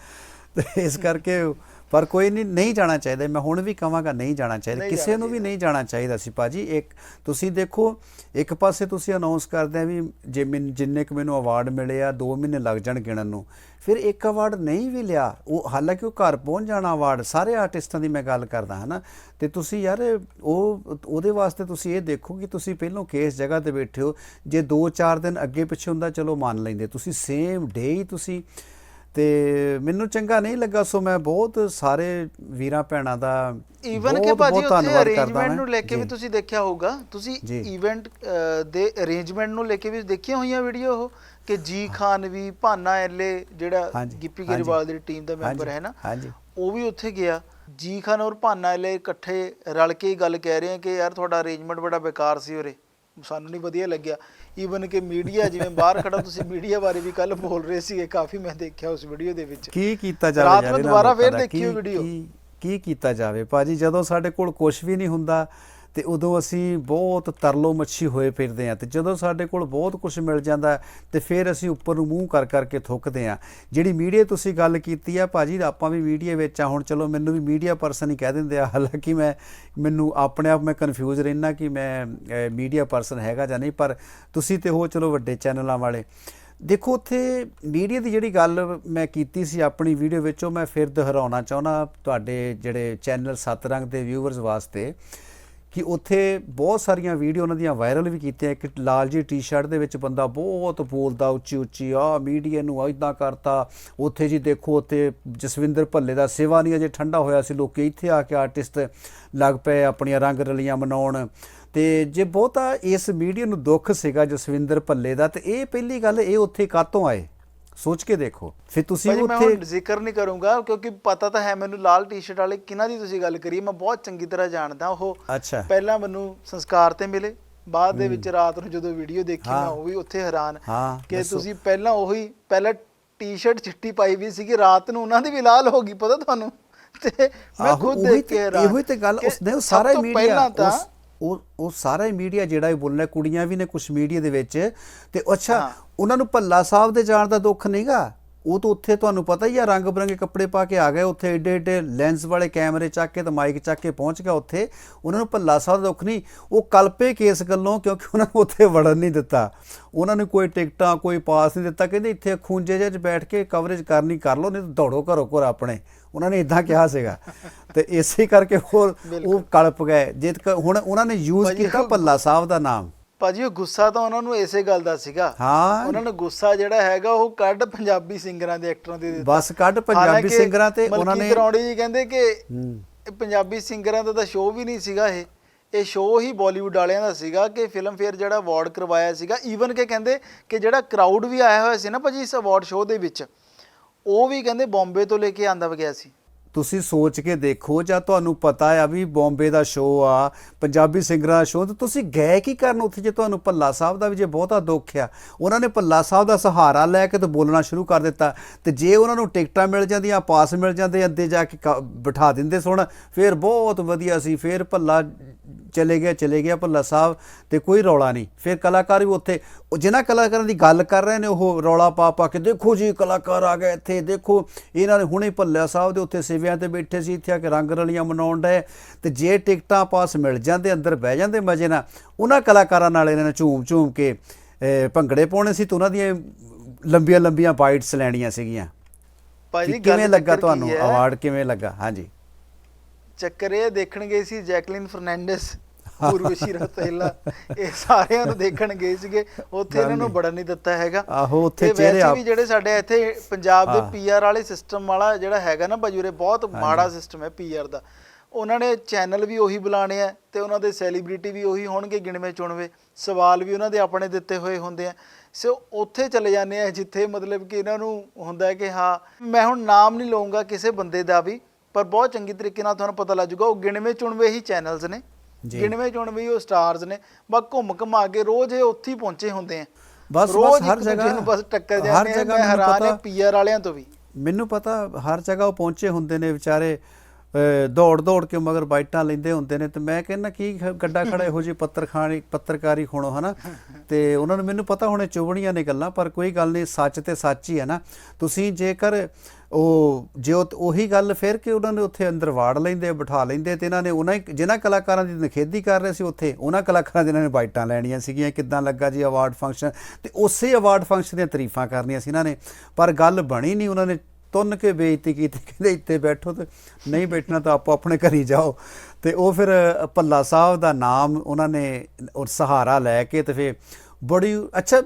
ਤੇ ਇਸ ਕਰਕੇ ਪਰ ਕੋਈ ਨਹੀਂ ਨਹੀਂ ਜਾਣਾ ਚਾਹੀਦਾ। ਮੈਂ ਹੁਣ ਵੀ ਕਹਾਂਗਾ ਨਹੀਂ ਜਾਣਾ ਚਾਹੀਦਾ। ਕਿਸੇ ਨੂੰ ਵੀ ਨਹੀਂ ਜਾਣਾ ਚਾਹੀਦਾ ਸੀ ਭਾਜੀ। ਇੱਕ ਤੁਸੀਂ ਦੇਖੋ ਇੱਕ ਪਾਸੇ ਤੁਸੀਂ ਅਨਾਉਂਸ ਕਰਦੇ ਆ ਵੀ ਜੇ ਮੈਨ ਜਿੰਨੇ ਕੁ ਮੈਨੂੰ ਅਵਾਰਡ ਮਿਲੇ ਆ 2 ਮਹੀਨੇ ਲੱਗ ਜਾਣ ਗਿਣਨ ਨੂੰ। ਫਿਰ ਇੱਕ ਅਵਾਰਡ ਨਹੀਂ ਵੀ ਲਿਆ ਉਹ ਹਾਲਾਂਕਿ ਉਹ ਘਰ ਪਹੁੰਚ ਜਾਣਾ ਅਵਾਰਡ ਸਾਰੇ ਆਰਟਿਸਟਾਂ ਦੀ ਮੈਂ ਗੱਲ ਕਰਦਾ ਹਨਾ? ਤੇ ਤੁਸੀਂ ਯਾਰ ਉਹ ਉਹਦੇ ਵਾਸਤੇ ਤੁਸੀਂ ਇਹ ਦੇਖੋ ਕਿ ਤੁਸੀਂ ਪਹਿਲਾਂ ਕਿਸ ਜਗ੍ਹਾ ਤੇ ਬੈਠੇ ਹੋ। ਜੇ 2-4 ਦਿਨ ਅੱਗੇ ਪਿੱਛੇ ਹੁੰਦਾ ਚਲੋ ਮੰਨ ਲੈਂਦੇ। ਤੁਸੀਂ ਸੇਮ ਡੇ ਹੀ ਤੁਸੀਂ ਤੇ ਮੈਨੂੰ ਚੰਗਾ ਨਹੀਂ ਲੱਗਾ ਸੋ ਮੈਂ ਬਹੁਤ ਸਾਰੇ ਵੀਰਾਂ ਭੈਣਾਂ ਦਾ ਈਵਨ ਕਿ ਭਾਜੀ ਉੱਥੇ ਅਰੇਂਜਮੈਂਟ। ਨੂੰ ਲੈ ਕੇ ਵੀ। ਤੁਸੀਂ ਦੇਖਿਆ ਹੋਊਗਾ ਤੁਸੀਂ। ਇਵੈਂਟ ਦੇ ਅਰੇਂਜਮੈਂਟ ਨੂੰ ਲੈ ਕੇ ਵੀ ਦੇਖੀਆਂ ਹੋਈਆਂ ਵੀਡੀਓ ਉਹ ਕਿ ਜੀ ਖਾਨ ਵੀ ਭਾਨਾ ਐਲੇ ਜਿਹੜਾ ਗਿੱਪੀ। ਗਰੇਵਾਲ ਦੀ ਟੀਮ ਦਾ ਮੈਂਬਰ ਹੈ ਨਾ। ਉਹ ਵੀ ਉੱਥੇ ਗਿਆ ਜੀ ਖਾਨ ਔਰ ਭਾਨਾ ਐਲੇ ਇਕੱਠੇ ਰਲ ਕੇ ਗੱਲ ਕਹਿ ਰਹੇ ਆ ਕਿ ਯਾਰ ਤੁਹਾਡਾ ਅਰੇਂਜਮੈਂਟ ਬੜਾ ਬੇਕਾਰ ਸੀ ਉਰੇ ਸਾਨੂੰ ਨਹੀਂ ਵਧੀਆ ਲੱਗਿਆ ਈਵਨ ਕਿ ਮੀਡੀਆ ਜਿਵੇਂ ਬਾਹਰ ਖੜਾ ਤੁਸੀਂ ਮੀਡੀਆ ਬਾਰੇ ਵੀ ਕੱਲ ਬੋਲ ਰਹੇ ਸੀਗੇ ਕਾਫੀ ਮੈਂ ਦੇਖਿਆ ਉਸ ਵੀਡੀਓ ਦੇ ਵਿੱਚ ਕੀ ਕੀਤਾ ਜਾਵੇ ਰਾਤ ਨੂੰ ਦੁਬਾਰਾ ਫੇਰ ਦਾ? ਦੇਖੀ ਉਹ ਕੀ- ਵੀਡੀਓ। ਕੀ ਕੀ ਕੀਤਾ ਜਾਵੇ ਭਾਜੀ ਜਦੋਂ ਸਾਡੇ ਕੋਲ ਕੁਝ ਵੀ ਨਹੀਂ ਹੁੰਦਾ ਤੇ ਉਦੋਂ ਅਸੀਂ ਬਹੁਤ ਤਰਲੋ ਮੱਛੀ ਹੋਏ ਫਿਰਦੇ ਆ ਤੇ ਜਦੋਂ ਸਾਡੇ ਕੋਲ ਬਹੁਤ ਕੁਝ ਮਿਲ ਜਾਂਦਾ ਹੈ, ਤੇ ਫਿਰ ਅਸੀਂ ਉੱਪਰ ਨੂੰ ਮੂੰਹ ਕਰ ਕਰਕੇ ਥੁੱਕਦੇ ਆ ਜਿਹੜੀ ਮੀਡੀਆ ਤੁਸੀਂ ਗੱਲ ਕੀਤੀ ਆ ਭਾਜੀ ਆਪਾਂ ਵੀ ਮੀਡੀਆ ਵਿੱਚ ਆ ਹੁਣ ਚਲੋ ਮੈਨੂੰ ਵੀ ਮੀਡੀਆ ਪਰਸਨ ਹੀ ਕਹਿ ਦਿੰਦੇ ਆ ਹਾਲਾਂਕਿ ਮੈਂ ਮੈਨੂੰ ਆਪਣੇ ਆਪ ਮੈਂ ਕਨਫਿਊਜ਼ ਰਹਿਣਾ ਕਿ ਮੈਂ ਮੀਡੀਆ ਪਰਸਨ ਹੈਗਾ ਜਾਂ ਨਹੀਂ ਪਰ ਤੁਸੀਂ ਤੇ ਹੋ ਚਲੋ ਵੱਡੇ ਚੈਨਲਾਂ ਵਾਲੇ। ਦੇਖੋ ਉੱਥੇ ਮੀਡੀਆ ਦੀ ਜਿਹੜੀ ਗੱਲ ਮੈਂ ਕੀਤੀ ਸੀ ਆਪਣੀ ਵੀਡੀਓ ਵਿੱਚ ਉਹ ਮੈਂ ਫਿਰ ਦੁਹਰਾਉਣਾ ਚਾਹੁੰਦਾ ਤੁਹਾਡੇ ਜਿਹੜੇ ਚੈਨਲ ਸਤਰੰਗ ਦੇ ਵਿਊਅਰਸ ਵਾਸਤੇ। ਕਿ ਉੱਥੇ ਬਹੁਤ ਸਾਰੀਆਂ ਵੀਡੀਓ ਉਹਨਾਂ ਦੀਆਂ ਵਾਇਰਲ ਵੀ ਕੀਤੀਆਂ। ਇੱਕ ਲਾਲ ਜੀ ਟੀ-ਸ਼ਰਟ ਦੇ ਵਿੱਚ ਬੰਦਾ ਬਹੁਤ ਬੋਲਦਾ ਉੱਚੀ ਉੱਚੀ ਆ ਮੀਡੀਆ ਨੂੰ ਇਦਾਂ ਕਰਤਾ। ਉੱਥੇ ਜੀ ਦੇਖੋ, ਉੱਥੇ ਜਸਵਿੰਦਰ ਭੱਲੇ ਦਾ ਸੇਵਾ ਨਹੀਂ ਅਜੇ ਠੰਡਾ ਹੋਇਆ ਸੀ। ਲੋਕੀ ਇੱਥੇ ਆ ਕੇ ਆਰਟਿਸਟ ਲੱਗ ਪਏ ਆਪਣੀਆਂ ਰੰਗ ਰਲੀਆਂ ਮਨਾਉਣ। ਤੇ ਜੇ ਬਹੁਤਾ ਇਸ ਮੀਡੀਆ ਨੂੰ ਦੁੱਖ ਸੀਗਾ ਜਸਵਿੰਦਰ ਭੱਲੇ ਦਾ, ਤੇ ਇਹ ਪਹਿਲੀ ਗੱਲ ਇਹ ਉੱਥੇ ਕਾਤੋਂ ਆਏ? ਸੋਚ ਕੇ ਦੇਖੋ ਫਿਰ ਤੁਸੀਂ ਮੈਂ ਉੱਥੇ ਹੁਣ ਜ਼ਿਕਰ ਨਹੀਂ ਕਰੂੰਗਾ ਕਿਉਂਕਿ ਪਤਾ ਤਾਂ ਹੈ ਮੈਨੂੰ ਲਾਲ ਟੀ-ਸ਼ਰਟ ਵਾਲੇ ਕਿਹਨਾਂ ਦੀ ਤੁਸੀਂ ਗੱਲ ਕਰੀ ਮੈਂ ਬਹੁਤ ਚੰਗੀ ਤਰ੍ਹਾਂ ਜਾਣਦਾ ਉਹ ਅੱਛਾ ਪਹਿਲਾਂ ਮੈਨੂੰ ਸੰਸਕਾਰ ਤੇ ਮਿਲੇ ਬਾਅਦ ਦੇ ਵਿੱਚ ਰਾਤ ਨੂੰ ਜਦੋਂ ਵੀਡੀਓ ਦੇਖੀ ਮੈਂ। ਉਹ ਵੀ ਉੱਥੇ ਹੈਰਾਨ ਕਿ। ਤੁਸੀਂ ਪਹਿਲਾਂ ਉਹੀ ਪਹਿਲਾਂ ਟੀ-ਸ਼ਰਟ ਚਿੱਟੀ ਪਾਈ ਵੀ ਸੀਗੀ ਰਾਤ ਨੂੰ ਉਹਨਾਂ ਦੀ ਵੀ ਲਾਲ ਹੋ ਗਈ ਪਤਾ ਤੁਹਾਨੂੰ ਤੇ ਮੈਂ ਖੁਦ ਦੇਖ ਕੇ ਹੈਰਾਨ ਇਹੋ ਤੇ ਗੱਲ ਉਸਨੇ ਸਾਰਾ ਮੀਡੀਆ ਉਸ ਉਹ ਉਹ ਸਾਰਾ ਹੀ ਮੀਡੀਆ ਜਿਹੜਾ ਇਹ ਬੋਲਣਾ ਕੁੜੀਆਂ ਵੀ ਨੇ ਕੁਝ ਮੀਡੀਆ ਦੇ ਵਿੱਚ ਤੇ ਅੱਛਾ। ਉਹਨਾਂ ਨੂੰ ਭੱਲਾ ਸਾਹਿਬ ਦੇ ਜਾਣ ਦਾ ਦੁੱਖ ਨਹੀਂਗਾ ਉਹ ਤਾਂ ਉੱਥੇ ਤੁਹਾਨੂੰ ਪਤਾ ਹੀ ਆ ਰੰਗ ਬਰੰਗੇ ਕੱਪੜੇ ਪਾ ਕੇ ਆ ਗਏ ਉੱਥੇ ਏਡੇ ਏਡੇ ਲੈਂਸ ਵਾਲੇ ਕੈਮਰੇ ਚੱਕ ਕੇ ਤੇ ਮਾਈਕ ਚੱਕ ਕੇ ਪਹੁੰਚ ਗਿਆ ਉੱਥੇ। ਉਹਨਾਂ ਨੂੰ ਭੱਲਾ ਸਾਹਿਬ ਦਾ ਦੁੱਖ ਨਹੀਂ ਉਹ ਕਲਪੇ ਕੇਸ ਗੱਲੋਂ ਕਿਉਂਕਿ ਉਹਨਾਂ ਨੂੰ ਉੱਥੇ ਵੜਨ ਨਹੀਂ ਦਿੱਤਾ। ਉਹਨਾਂ ਨੂੰ ਕੋਈ ਟਿਕਟਾਂ ਕੋਈ ਪਾਸ ਨਹੀਂ ਦਿੱਤਾ ਕਹਿੰਦੇ ਇੱਥੇ ਖੂੰਜੇ ਜਿਹੇ 'ਚ ਬੈਠ ਕੇ ਕਵਰੇਜ ਕਰਨੀ ਕਰ ਲਓ ਨਹੀਂ ਤਾਂ ਦੌੜੋ ਘਰੋਂ ਘਰ ਆਪਣੇ। ਉਹਨਾਂ ਨੇ ਇਦਾਂ ਕਿਹਾ ਸੀਗਾ। ਤੇ ਇਸੇ ਕਰਕੇ ਉਹ ਉਹ ਕਲਪ ਗਏ। ਜੇ ਹੁਣ ਉਹਨਾਂ ਨੇ ਯੂਜ਼ ਕੀਤਾ ਭੱਲਾ ਸਾਹਿਬ ਦਾ ਨਾਮ। ਭਾਜੀ ਉਹ ਗੁੱਸਾ ਤਾਂ ਉਹਨਾਂ ਨੂੰ ਇਸੇ ਗੱਲ ਦਾ ਸੀਗਾ। ਹਾਂ। ਉਹਨਾਂ ਨੇ ਗੁੱਸਾ ਜਿਹੜਾ ਹੈਗਾ ਉਹ ਕੱਢ ਪੰਜਾਬੀ ਸਿੰਗਰਾਂ ਦੇ ਐਕਟਰਾਂ ਦੇ ਦਿੱਤਾ। ਬਸ ਕੱਢ ਪੰਜਾਬੀ ਸਿੰਗਰਾਂ ਤੇ ਉਹਨਾਂ ਨੇ ਮਲਕੀਤ ਰੌੜੀ ਜੀ ਕਹਿੰਦੇ ਕਿ ਪੰਜਾਬੀ ਸਿੰਗਰਾਂ ਦਾ ਤਾਂ ਸ਼ੋਅ ਵੀ ਨਹੀਂ ਸੀਗਾ ਇਹ। ਇਹ ਸ਼ੋਅ ਹੀ ਬਾਲੀਵੁੱਡ ਵਾਲਿਆਂ ਦਾ ਸੀਗਾ ਕਿ ਫਿਲਮ ਫੇਅਰ ਜਿਹੜਾ ਅਵਾਰਡ ਕਰਵਾਇਆ ਸੀਗਾ। ਈਵਨ ਕਿ ਕਹਿੰਦੇ ਕਿ ਜਿਹੜਾ ਕਰਾਊਡ ਵੀ ਆਇਆ ਹੋਇਆ ਸੀ ਨਾ ਭਾਜੀ ਇਸ ਅਵਾਰਡ ਸ਼ੋਅ ਦੇ ਵਿੱਚ ਉਹ ਵੀ ਕਹਿੰਦੇ ਬੰਬੇ ਤੋਂ ਲੈ ਕੇ ਆਂਦਾ ਗਿਆ ਸੀ। ਤੁਸੀਂ ਸੋਚ ਕੇ ਦੇਖੋ ਜਾਂ ਤੁਹਾਨੂੰ ਪਤਾ ਆ ਵੀ ਬੰਬੇ ਦਾ ਸ਼ੋਅ ਆ, ਪੰਜਾਬੀ ਸਿੰਗਰਾਂ ਦਾ ਸ਼ੋਅ, ਤੇ ਤੁਸੀਂ ਗਏ ਕੀ ਕਰਨ ਉੱਥੇ ਜੇ ਤੁਹਾਨੂੰ ਭੱਲਾ ਸਾਹਿਬ ਦਾ ਵੀ ਜੇ ਬਹੁਤਾ ਦੁੱਖ ਆ? ਉਹਨਾਂ ਨੇ ਭੱਲਾ ਸਾਹਿਬ ਦਾ ਸਹਾਰਾ ਲੈ ਕੇ ਤੇ ਬੋਲਣਾ ਸ਼ੁਰੂ ਕਰ ਦਿੱਤਾ। ਤੇ ਜੇ ਉਹਨਾਂ ਨੂੰ ਟਿਕਟਾਂ ਮਿਲ ਜਾਂਦੀਆਂ, ਪਾਸ ਮਿਲ ਜਾਂਦੇ, ਅੱਧੇ ਜਾ ਕੇ ਕ- ਬਿਠਾ ਦਿੰਦੇ ਸੁਣ, ਫਿਰ ਬਹੁਤ ਵਧੀਆ ਸੀ, ਫਿਰ ਭੱਲਾ ਚਲੇ ਗਿਆ ਚਲੇ ਗਿਆ ਭੱਲਾ ਸਾਹਿਬ ਤੇ ਕੋਈ ਰੌਲਾ ਨਹੀਂ। ਫਿਰ ਕਲਾਕਾਰ ਵੀ ਉੱਥੇ ਉਹ ਜਿਨ੍ਹਾਂ ਕਲਾਕਾਰਾਂ ਦੀ ਗੱਲ ਕਰ ਰਹੇ ਨੇ ਉਹ ਰੌਲਾ ਪਾ ਪਾ ਕੇ ਦੇਖੋ ਜੀ ਕਲਾਕਾਰ ਆ ਗਏ ਇੱਥੇ ਦੇਖੋ। ਇਹਨਾਂ ਨੇ ਹੁਣੇ ਭੱਲਾ ਸਾਹਿਬ ਦੇ ਉੱਤੇ ਸਿਵਿਆਂ ਤੇ ਬੈਠੇ ਸੀ ਇੱਥੇ ਆ ਕੇ ਰੰਗ ਰਲੀਆਂ ਮਨਾਉਣ ਡਏ। ਤੇ ਜੇ ਟਿਕਟਾਂ ਪਾਸ ਮਿਲ ਜਾਂਦੇ ਅੰਦਰ ਬਹਿ ਜਾਂਦੇ ਮਜੇ ਨਾਲ ਉਹਨਾਂ ਕਲਾਕਾਰਾਂ ਨਾਲ ਇਹਨਾਂ ਨੇ ਝੂਮ ਝੂਮ ਕੇ ਭੰਗੜੇ ਪਾਉਣੇ ਸੀ ਤੇ ਉਹਨਾਂ ਦੀਆਂ ਲੰਬੀਆਂ ਲੰਬੀਆਂ ਬਾਈਟਸ ਲੈਣੀਆਂ ਸੀਗੀਆਂ। ਕਿ ਗੱਲ ਕਿਵੇਂ ਲੱਗਾ ਤੁਹਾਨੂੰ? ਅਵਾਰਡ ਕਿਵੇਂ ਲੱਗਾ? ਹਾਂਜੀ। ਚੱਕਰ ਇਹ ਦੇਖਣ ਗਏ ਸੀ ਜੈਕਲਿਨ ਫਰਨੈਂਡਸ ਉਰਵਸ਼ੀ ਰਤੇਲਾ। ਇਹ ਸਾਰਿਆਂ ਨੂੰ ਦੇਖਣ ਗਏ ਸੀਗੇ। ਉੱਥੇ ਇਹਨਾਂ ਨੂੰ ਬੜਾ ਨਹੀਂ ਦਿੱਤਾ ਹੈਗਾ। ਆਹੋ, ਉੱਥੇ ਚਿਹਰੇ ਆਪ- ਵੀ ਜਿਹੜੇ ਸਾਡੇ ਇੱਥੇ ਪੰਜਾਬ ਦੇ। ਪੀਆਰ ਵਾਲੇ ਸਿਸਟਮ ਵਾਲਾ ਜਿਹੜਾ ਹੈਗਾ ਨਾ ਬਜੂਰੇ ਬਹੁਤ ਮਾੜਾ ਸਿਸਟਮ ਹੈ ਪੀਆਰ ਦਾ। ਉਹਨਾਂ ਨੇ ਚੈਨਲ ਵੀ ਉਹੀ ਬੁਲਾਣੇ ਆ ਤੇ ਉਹਨਾਂ ਦੇ ਸੈਲੀਬ੍ਰਿਟੀ ਵੀ ਉਹੀ ਹੋਣਗੇ ਗਿਣਵੇਂ ਚੁਣਵੇਂ। ਸਵਾਲ ਵੀ ਉਹਨਾਂ ਦੇ ਆਪਣੇ ਦਿੱਤੇ ਹੋਏ ਹੁੰਦੇ ਆ। ਸੋ ਉੱਥੇ ਚਲੇ ਜਾਂਦੇ ਆ ਜਿੱਥੇ ਮਤਲਬ ਕਿ ਇਹਨਾਂ ਨੂੰ ਹੁੰਦਾ ਹੈ ਕਿ ਹਾਂ ਮੈਂ ਹੁਣ ਨਾਮ ਨਹੀਂ ਲਵਾਂਗਾ ਕਿਸੇ ਬੰਦੇ ਦਾ ਵੀ। ਪਰ ਬਹੁਤ ਚੰਗੀ ਤਰੀਕੇ ਨਾਲ ਤੁਹਾਨੂੰ ਪਤਾ ਲੱਗ ਜਾਊਗਾ ਉਹ ਗਿਣਵੇਂ ਚੁਣਵੇਂ ਹੀ ਚੈਨਲਸ ਨੇ। ਜੀ। ਗਿਣਵੇਂ ਚੁਣਵੇਂ ਹੀ ਉਹ ਸਟਾਰਸ ਨੇ। ਬਸ ਘੁੰਮ ਘਮਾ ਕੇ ਰੋਜ਼ ਇਹ ਉੱਥੇ ਹੀ ਪਹੁੰਚੇ ਹੁੰਦੇ ਆ। ਬਸ- ਬਸ ਹਰ ਜਗ੍ਹਾ- ਨੂੰ ਬਸ ਟੱਕਰ ਜਾਂਦੇ ਆ ਜਗ੍ਹਾ ਮੈਂ ਹੈਰਾਨ ਪਤਾ- ਪੀਆਰ ਵਾਲਿਆਂ ਤੋਂ ਵੀ। ਮੈਨੂੰ ਪਤਾ ਹਰ ਜਗ੍ਹਾ ਉਹ ਪਹੁੰਚੇ ਹੁੰਦੇ ਨੇ ਵਿਚਾਰੇ ਦੌੜ ਦੌੜ ਕੇ ਮਗਰ ਬਾਈਟਾਂ ਲੈਂਦੇ ਹੁੰਦੇ ਨੇ ਤੇ ਮੈਂ ਕਹਿੰਦਾ ਕੀ ਗੱਡਾ ਖੜਾ ਇਹੋ ਜਿਹੀ ਪੱਤਰਖਾਨੀ ਪੱਤਰਕਾਰੀ ਖੁਣੋ ਹਨਾ? ਤੇ ਉਹਨਾਂ ਨੂੰ ਮੈਨੂੰ ਪਤਾ ਹੁਣੇ ਚੁਬਣੀਆਂ ਨੇ ਗੱਲਾਂ ਪਰ ਕੋਈ ਗੱਲ ਨਹੀਂ ਸੱਚ ਤੇ ਸੱਚ ਹੀ ਹੈ ਨਾ। ਤੁਸੀਂ ਜੇਕਰ ਉਹ ਜੇ ਉਹ- ਉਹੀ ਗੱਲ ਫਿਰ ਕਿ ਉਹਨਾਂ ਨੇ ਉੱਥੇ ਅੰਦਰ ਵਾੜ ਲੈਂਦੇ, ਬਿਠਾ ਲੈਂਦੇ ਤੇ ਇਹਨਾਂ ਨੇ ਉਹਨਾਂ ਜਿਨ੍ਹਾਂ ਕਲਾਕਾਰਾਂ ਦੀ ਨਖੇਦੀ ਕਰ ਰਹੇ ਸੀ ਉੱਥੇ, ਉਹਨਾਂ ਕਲਾਕਾਰਾਂ ਦੇ ਇਹਨਾਂ ਨੇ ਬਾਈਟਾਂ ਲੈਣੀਆਂ ਸੀਗੀਆਂ, ਕਿੱਦਾਂ ਲੱਗਾ ਜੀ ਅਵਾਰਡ ਫੰਕਸ਼ਨ ਤੇ ਉਸੇ ਅਵਾਰਡ ਫੰਕਸ਼ਨ ਦੀਆਂ ਤਾਰੀਫਾਂ ਕਰਨੀਆਂ ਸੀ ਇਹਨਾਂ ਨੇ। ਪਰ ਗੱਲ ਬਣੀ ਨਹੀਂ, ਉਹਨਾਂ ਨੇ ਤੁੰਨ ਕੇ ਬੇਇੱਜ਼ਤੀ ਕੀਤੀ, ਕਹਿੰਦੇ ਇੱਥੇ ਬੈਠੋ ਤੇ ਨਹੀਂ ਬੈਠਣਾ ਤਾਂ ਆਪੋ ਆਪਣੇ ਘਰੀ ਜਾਓ। ਤੇ ਉਹ ਫਿਰ ਭੱਲਾ ਸਾਹਿਬ ਦਾ ਨਾਮ ਉਹਨਾਂ ਨੇ, ਔਰ ਸਹਾਰਾ ਲੈ ਕੇ ਤੇ ਫਿਰ ਬੜੀ ਅੱਛਾ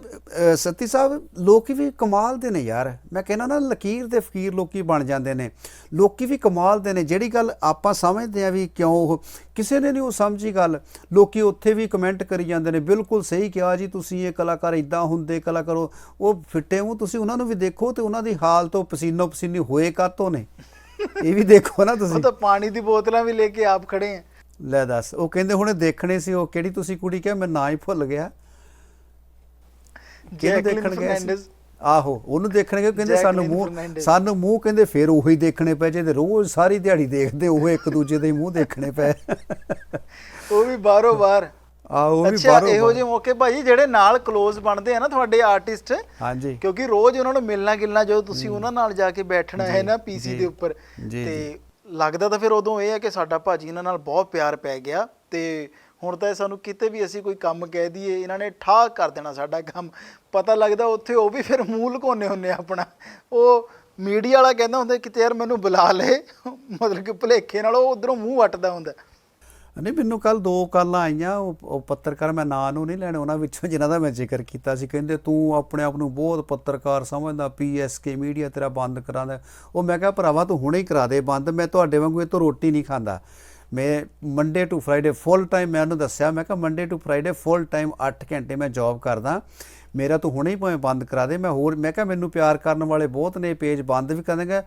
ਸਤੀ ਸਾਹਿਬ ਲੋਕੀ ਵੀ ਕਮਾਲ ਦੇ ਨੇ ਯਾਰ। ਮੈਂ ਕਹਿੰਦਾ ਨਾ ਲਕੀਰ ਦੇ ਫਕੀਰ ਲੋਕੀ ਬਣ ਜਾਂਦੇ ਨੇ। ਲੋਕੀ ਵੀ ਕਮਾਲ ਦੇ ਨੇ। ਜਿਹੜੀ ਗੱਲ ਆਪਾਂ ਸਮਝਦੇ ਆ ਵੀ ਕਿਉਂ ਉਹ ਕਿਸੇ ਨੇ ਨਹੀਂ ਉਹ ਸਮਝੀ ਗੱਲ। ਲੋਕੀ ਉੱਥੇ ਵੀ ਕਮੈਂਟ ਕਰੀ ਜਾਂਦੇ ਨੇ ਬਿਲਕੁਲ ਸਹੀ ਕਿਹਾ ਜੀ ਤੁਸੀਂ ਇਹ ਕਲਾਕਾਰ ਇਦਾਂ ਹੁੰਦੇ ਕਲਾਕਾਰੋ ਉਹ ਫਿੱਟੇ ਮੂੰਹ ਤੁਸੀਂ ਉਹਨਾਂ ਨੂੰ ਵੀ ਦੇਖੋ ਤੇ ਉਹਨਾਂ ਦੀ ਹਾਲ ਤੋਂ ਪਸੀਨੋ ਪਸੀਨੀ ਹੋਏ ਕਾਤੋਂ ਨੇ। ਇਹ ਵੀ ਦੇਖੋ ਨਾ ਉਹ ਤੁਸੀਂ ਤਾਂ ਪਾਣੀ ਦੀ ਬੋਤਲਾਂ ਵੀ ਲੈ ਕੇ ਆਪ ਖੜੇ ਆ। ਲੈ ਦੱਸ ਉਹ ਕਹਿੰਦੇ ਹੁਣੇ ਦੇਖਣੇ ਸੀ ਉਹ ਕਿਹੜੀ ਤੁਸੀਂ ਕੁੜੀ ਕਿਹਾ ਮੈਂ ਨਾਂ ਹੀ ਭੁੱਲ ਗਿਆ। ਕਿਹਨੂੰ ਦੇਖਣ ਗਏ ਸੀ ਫਰਨਾਂਡez। ਆਹੋ ਉਹਨੂੰ ਦੇਖਣ ਗਏ ਕਹਿੰਦੇ ਸਾਨੂੰ ਮੂੰਹ। ਸਾਨੂੰ ਮੂੰਹ ਕਹਿੰਦੇ ਫੇਰ ਉਹੀ ਦੇਖਣੇ ਪਏ ਜੇ ਤੇ ਰੋਜ਼ ਸਾਰੀ ਦਿਹਾੜੀ ਦੇਖਦੇ ਉਹ ਇੱਕ ਦੂਜੇ ਦੇ ਮੂੰਹ ਦੇਖਣੇ ਪਏ ਉਹ ਵੀ ਬਾਹਰੋਂ ਬਾਹਰ। ਆ ਉਹ ਵੀ ਅੱਛਾ ਬਾਹਰੋਂ ਇਹੋ। ਜਿਹੇ ਮੌਕੇ ਭਾਈ ਜਿਹੜੇ ਨਾਲ ক্লোਜ਼ ਬਣਦੇ ਆ ਨਾ ਤੁਹਾਡੇ ਆਰਟਿਸਟ ਹਾਂਜੀ। ਕਿਉਂਕਿ ਰੋਜ਼ ਉਹਨਾਂ ਨੂੰ ਮਿਲਣਾ ਗਿਲਣਾ ਜਦੋਂ ਤੁਸੀਂ ਉਹਨਾਂ ਨਾਲ ਜਾ ਕੇ ਬੈਠਣਾ ਹੈ ਨਾ ਪੀਸੀ ਦੇ ਉੱਪਰ ਤੇ ਲੱਗਦਾ ਤਾਂ ਫਿਰ ਉਦੋਂ ਇਹ ਹੈ ਕਿ ਸਾਡਾ ਭਾਜੀ ਇਹਨਾਂ ਨਾਲ ਬਹੁਤ ਪਿਆਰ ਪੈ ਗਿਆ ਤੇ ਹੁਣ ਤਾਂ ਇਹ ਸਾਨੂੰ ਕਿਤੇ ਵੀ ਅਸੀਂ ਕੋਈ ਕੰਮ ਕਹਿ ਦਈਏ, ਇਹਨਾਂ ਨੇ ਠਾਹ ਕਰ ਦੇਣਾ ਸਾਡਾ ਕੰਮ। ਪਤਾ ਲੱਗਦਾ ਉੱਥੇ ਉਹ ਵੀ ਫਿਰ ਮੂੰਹ ਲੁਕਾਉਂਦੇ ਹੁੰਦੇ ਆ ਆਪਣਾ। ਉਹ ਮੀਡੀਆ ਵਾਲਾ ਕਹਿੰਦਾ ਹੁੰਦਾ ਕਿਤੇ ਯਾਰ ਮੈਨੂੰ ਬੁਲਾ ਲੈ। ਮਤਲਬ ਕਿ ਭੁਲੇਖੇ ਨਾਲ ਉਹ ਉਧਰੋਂ ਮੂੰਹ ਵੱਟਦਾ ਹੁੰਦਾ। ਨਹੀਂ, ਮੈਨੂੰ ਕੱਲ ਦੋ ਕਾਲਾਂ ਆਈਆਂ, ਉਹ ਉਹ ਪੱਤਰਕਾਰ ਮੈਂ ਨਾਂ ਨੂੰ ਨਹੀਂ ਲੈਣੇ, ਉਹਨਾਂ ਵਿੱਚੋਂ ਜਿਨ੍ਹਾਂ ਦਾ ਮੈਂ ਜ਼ਿਕਰ ਕੀਤਾ ਸੀ। ਕਹਿੰਦੇ, ਤੂੰ ਆਪਣੇ ਆਪ ਨੂੰ ਬਹੁਤ ਪੱਤਰਕਾਰ ਸਮਝਦਾ ਪੀਐਸਕੇ ਮੀਡੀਆ ਤੇਰਾ ਬੰਦ ਕਰਾਂਦਾ ਉਹ ਮੈਂ ਕਿਹਾ, ਭਰਾਵਾ, ਤੂੰ ਹੁਣੇ ਹੀ ਕਰਾ ਦੇ ਬੰਦ। ਮੈਂ ਤੁਹਾਡੇ ਵਾਂਗੂ ਇਹ ਤੋਂ ਰੋਟੀ ਨਹੀਂ ਖਾਂਦਾ। ਮੈਂ Monday to Friday full time ਮੈਂ ਉਹਨੂੰ ਦੱਸਿਆ ਮੈਂ ਕਿਹਾ Monday to Friday full time 8 ਘੰਟੇ ਮੈਂ ਜੌਬ ਕਰਦਾ। ਮੇਰਾ ਤੂੰ ਹੁਣੇ ਹੀ ਭਾਵੇਂ ਬੰਦ ਕਰਾ ਦੇ ਮੈਂ ਹੋਰ ਮੈਂ ਕਿਹਾ ਮੈਨੂੰ ਪਿਆਰ ਕਰਨ ਵਾਲੇ ਬਹੁਤ ਨੇ ਪੇਜ ਬੰਦ ਵੀ ਕਰ ਦੇਂਗਾ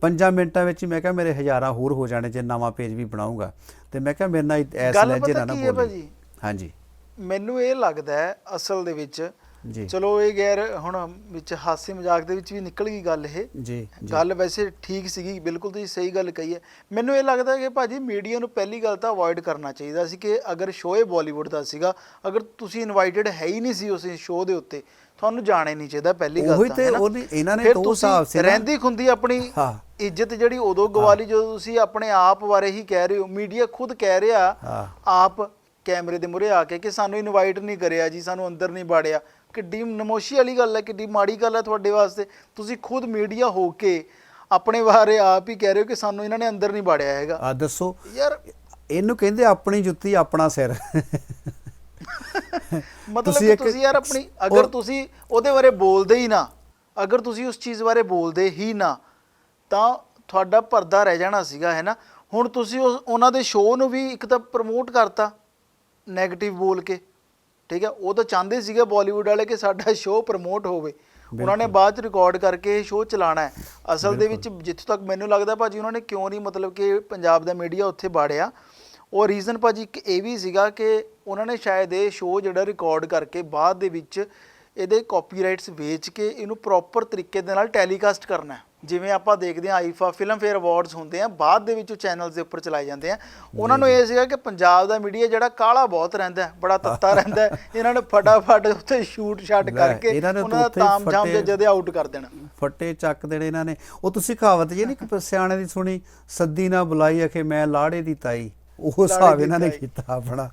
ਪੰਜਾਂ ਮਿੰਟਾਂ ਵਿੱਚ ਮੈਂ ਕਿਹਾ ਮੇਰੇ ਹਜ਼ਾਰਾਂ ਹੋਰ ਹੋ ਜਾਣੇ ਜੇ ਨਵਾਂ ਪੇਜ ਵੀ ਬਣਾਉਂਗਾ। ਤੇ ਮੈਂ ਕਿਹਾ ਮੇਰੇ ਨਾਲ ਐਸ ਨਾਲ ਨਾ ਬੋਲੀ? ਹਾਂਜੀ। ਮੈਨੂੰ ਇਹ ਲੱਗਦਾ ਅਸਲ ਦੇ ਵਿੱਚ ਜੀ ਚਲੋ ਇਹ ਗੈਰ ਹੁਣ ਵਿੱਚ ਹਾਸੇ ਮਜ਼ਾਕ ਦੇ ਵਿੱਚ ਵੀ ਨਿਕਲ ਗਈ ਗੱਲ ਇਹ ਜੀ ਗੱਲ ਵੈਸੇ ਠੀਕ ਸੀਗੀ ਬਿਲਕੁਲ ਤੁਸੀਂ ਸਹੀ ਗੱਲ ਕਹੀ ਹੈ ਮੈਨੂੰ ਇਹ ਲੱਗਦਾ ਕਿ ਭਾਜੀ ਮੀਡੀਆ ਨੂੰ ਪਹਿਲੀ ਗੱਲ ਤਾਂ ਅਵੋਇਡ ਕਰਨਾ ਚਾਹੀਦਾ ਸੀ ਕਿ ਅਗਰ ਸ਼ੋਅ ਬਾਲੀਵੁੱਡ ਦਾ ਸੀਗਾ ਅਗਰ ਤੁਸੀਂ ਇਨਵਾਈਟਡ ਹੈ ਹੀ ਨਹੀਂ ਸੀ ਉਸ ਸ਼ੋਅ ਦੇ ਉੱਤੇ ਤੁਹਾਨੂੰ ਜਾਣਾ ਨਹੀਂ ਚਾਹੀਦਾ ਪਹਿਲੀ ਗੱਲ ਉਹੀ ਤਾਂ ਤੇ ਹੈ ਨਾ? ਉਹਨੇ- ਇਹਨਾਂ ਨੇ ਤਾਂ ਉਹ ਹਿਸਾਬ ਸੀ। ਰਹਿੰਦੀ ਖੁੰਦੀ ਆਪਣੀ। ਇੱਜ਼ਤ ਜਿਹੜੀ ਉਦੋਂ ਗਵਾਲੀ ਜਦੋਂ ਤੁਸੀਂ ਆਪਣੇ ਆਪ ਬਾਰੇ ਹੀ ਕਹਿ ਰਹੇ ਹੋ ਮੀਡੀਆ ਖੁਦ ਕਹਿ ਰਿਹਾ। ਆਪ ਕੈਮਰੇ ਦੇ ਮੂਹਰੇ ਆ ਕੇ ਕਿ ਸਾਨੂੰ ਇਨਵਾਈਟ ਨਹੀਂ ਕਰਿਆ ਜੀ ਸਾਨੂੰ ਅੰਦਰ ਨਹੀਂ ਬਾੜਿਆ ਕਿੱਡੀ ਨਮੋਸ਼ੀ ਵਾਲੀ ਗੱਲ ਹੈ ਕਿੱਡੀ ਮਾੜੀ ਗੱਲ ਹੈ ਤੁਹਾਡੇ ਵਾਸਤੇ। ਤੁਸੀਂ ਖੁਦ ਮੀਡੀਆ ਹੋ ਕੇ ਆਪਣੇ ਬਾਰੇ ਆਪ ਹੀ ਕਹਿ ਰਹੇ ਹੋ ਕਿ ਸਾਨੂੰ ਇਹਨਾਂ ਨੇ ਅੰਦਰ ਨਹੀਂ ਬਾੜਿਆ ਹੈਗਾ। ਆ ਦੱਸੋ। ਯਾਰ ਇਹਨੂੰ ਕਹਿੰਦੇ ਆਪਣੀ ਜੁੱਤੀ ਆਪਣਾ ਸਿਰ। ਮਤਲਬ ਤੁਸੀਂ ਯਾਰ ਆਪਣੀ ਅਗਰ ਤੁਸੀਂ ਉਹਦੇ ਬਾਰੇ ਬੋਲਦੇ ਹੀ ਨਾ ਅਗਰ ਤੁਸੀਂ ਉਸ ਚੀਜ਼ ਬਾਰੇ ਬੋਲਦੇ ਹੀ ਨਾ ਤਾਂ ਤੁਹਾਡਾ ਪਰਦਾ ਰਹਿ ਜਾਣਾ ਸੀਗਾ ਹੈ ਨਾ? ਹੁਣ ਤੁਸੀਂ ਉਹਨਾਂ ਦੇ ਸ਼ੋਅ ਨੂੰ ਵੀ ਇੱਕ ਤਾਂ ਪ੍ਰਮੋਟ ਕਰਤਾ 네ਗੇਟਿਵ ਬੋਲ ਕੇ। ਠੀਕ ਹੈ ਉਹ ਤਾਂ ਚਾਹੁੰਦੇ ਸੀਗੇ ਬਾਲੀਵੁੱਡ ਵਾਲੇ ਕਿ ਸਾਡਾ ਸ਼ੋਅ ਪ੍ਰਮੋਟ ਹੋਵੇ। ਉਹਨਾਂ ਨੇ ਬਾਅਦ ਚ ਰਿਕਾਰਡ ਕਰਕੇ ਇਹ ਸ਼ੋਅ ਚਲਾਣਾ ਹੈ। ਅਸਲ ਦੇ ਵਿੱਚ ਜਿੱਥੋਂ ਤੱਕ ਮੈਨੂੰ ਲੱਗਦਾ ਭਾਜੀ ਉਹਨਾਂ ਨੇ ਕਿਉਂ ਨਹੀਂ ਮਤਲਬ ਕਿ ਪੰਜਾਬ ਦਾ ਮੀਡੀਆ ਉੱਥੇ ਬਾੜਿਆ। ਉਹ ਰੀਜ਼ਨ ਭਾਜੀ ਇੱਕ ਇਹ ਵੀ ਸੀਗਾ ਕਿ ਉਹਨਾਂ ਨੇ ਸ਼ਾਇਦ ਇਹ ਸ਼ੋਅ ਜਿਹੜਾ ਰਿਕਾਰਡ ਕਰਕੇ ਬਾਅਦ ਦੇ ਵਿੱਚ ਇਹਦੇ ਕਾਪੀਰਾਈਟਸ ਵੇਚ ਕੇ ਇਹਨੂੰ ਪ੍ਰੋਪਰ ਤਰੀਕੇ ਦੇ ਨਾਲ ਟੈਲੀਕਾਸਟ ਕਰਨਾ ਹੈ। ਜਿਵੇਂ ਆਪਾਂ ਦੇਖਦੇ ਹਾਂ ਆਈਫਾ ਫਿਲਮ ਫੇਅਰ ਅਵਾਰਡਸ ਹੁੰਦੇ ਆ ਬਾਅਦ ਦੇ ਵਿੱਚ ਉਹ ਚੈਨਲਸ ਦੇ ਉੱਪਰ ਚਲਾਏ ਜਾਂਦੇ ਆ। ਉਹਨਾਂ ਨੂੰ ਇਹ ਸੀਗਾ ਕਿ ਪੰਜਾਬ ਦਾ ਮੀਡੀਆ ਜਿਹੜਾ ਕਾਲਾ ਬਹੁਤ ਰਹਿੰਦਾ ਬੜਾ ਤੱਤਾ ਰਹਿੰਦਾ। ਇਹਨਾਂ ਨੇ ਫਟਾਫਟ ਉੱਥੇ ਸ਼ੂਟ ਸ਼ਾਟ ਕਰਕੇ ਉਹਨਾਂ ਦਾ ਉੱਥੇ ਹੀ ਤਾਮ ਜਾਮ ਫਟੇ- ਜਦੇ ਆਊਟ ਕਰ ਦੇਣਾ। ਫੱਟੇ ਚੱਕ ਦੇਣੇ ਇਹਨਾਂ ਨੇ। ਉਹ ਤੁਸੀਂ ਕਹਾਵਤ ਜੇ ਨਹੀਂ ਕਿ ਸਿਆਣੇ ਦੀ ਸੁਣੀ ਸੱਦੀ ਨਾ ਬੁਲਾਈ ਅਖੇ ਮੈਂ ਲਾੜੇ ਦੀ ਤਾਈ। ਉਹ ਹਿਸਾਬ ਇਹਨਾਂ ਨੇ। ਕੀਤਾ ਆਪਣਾ।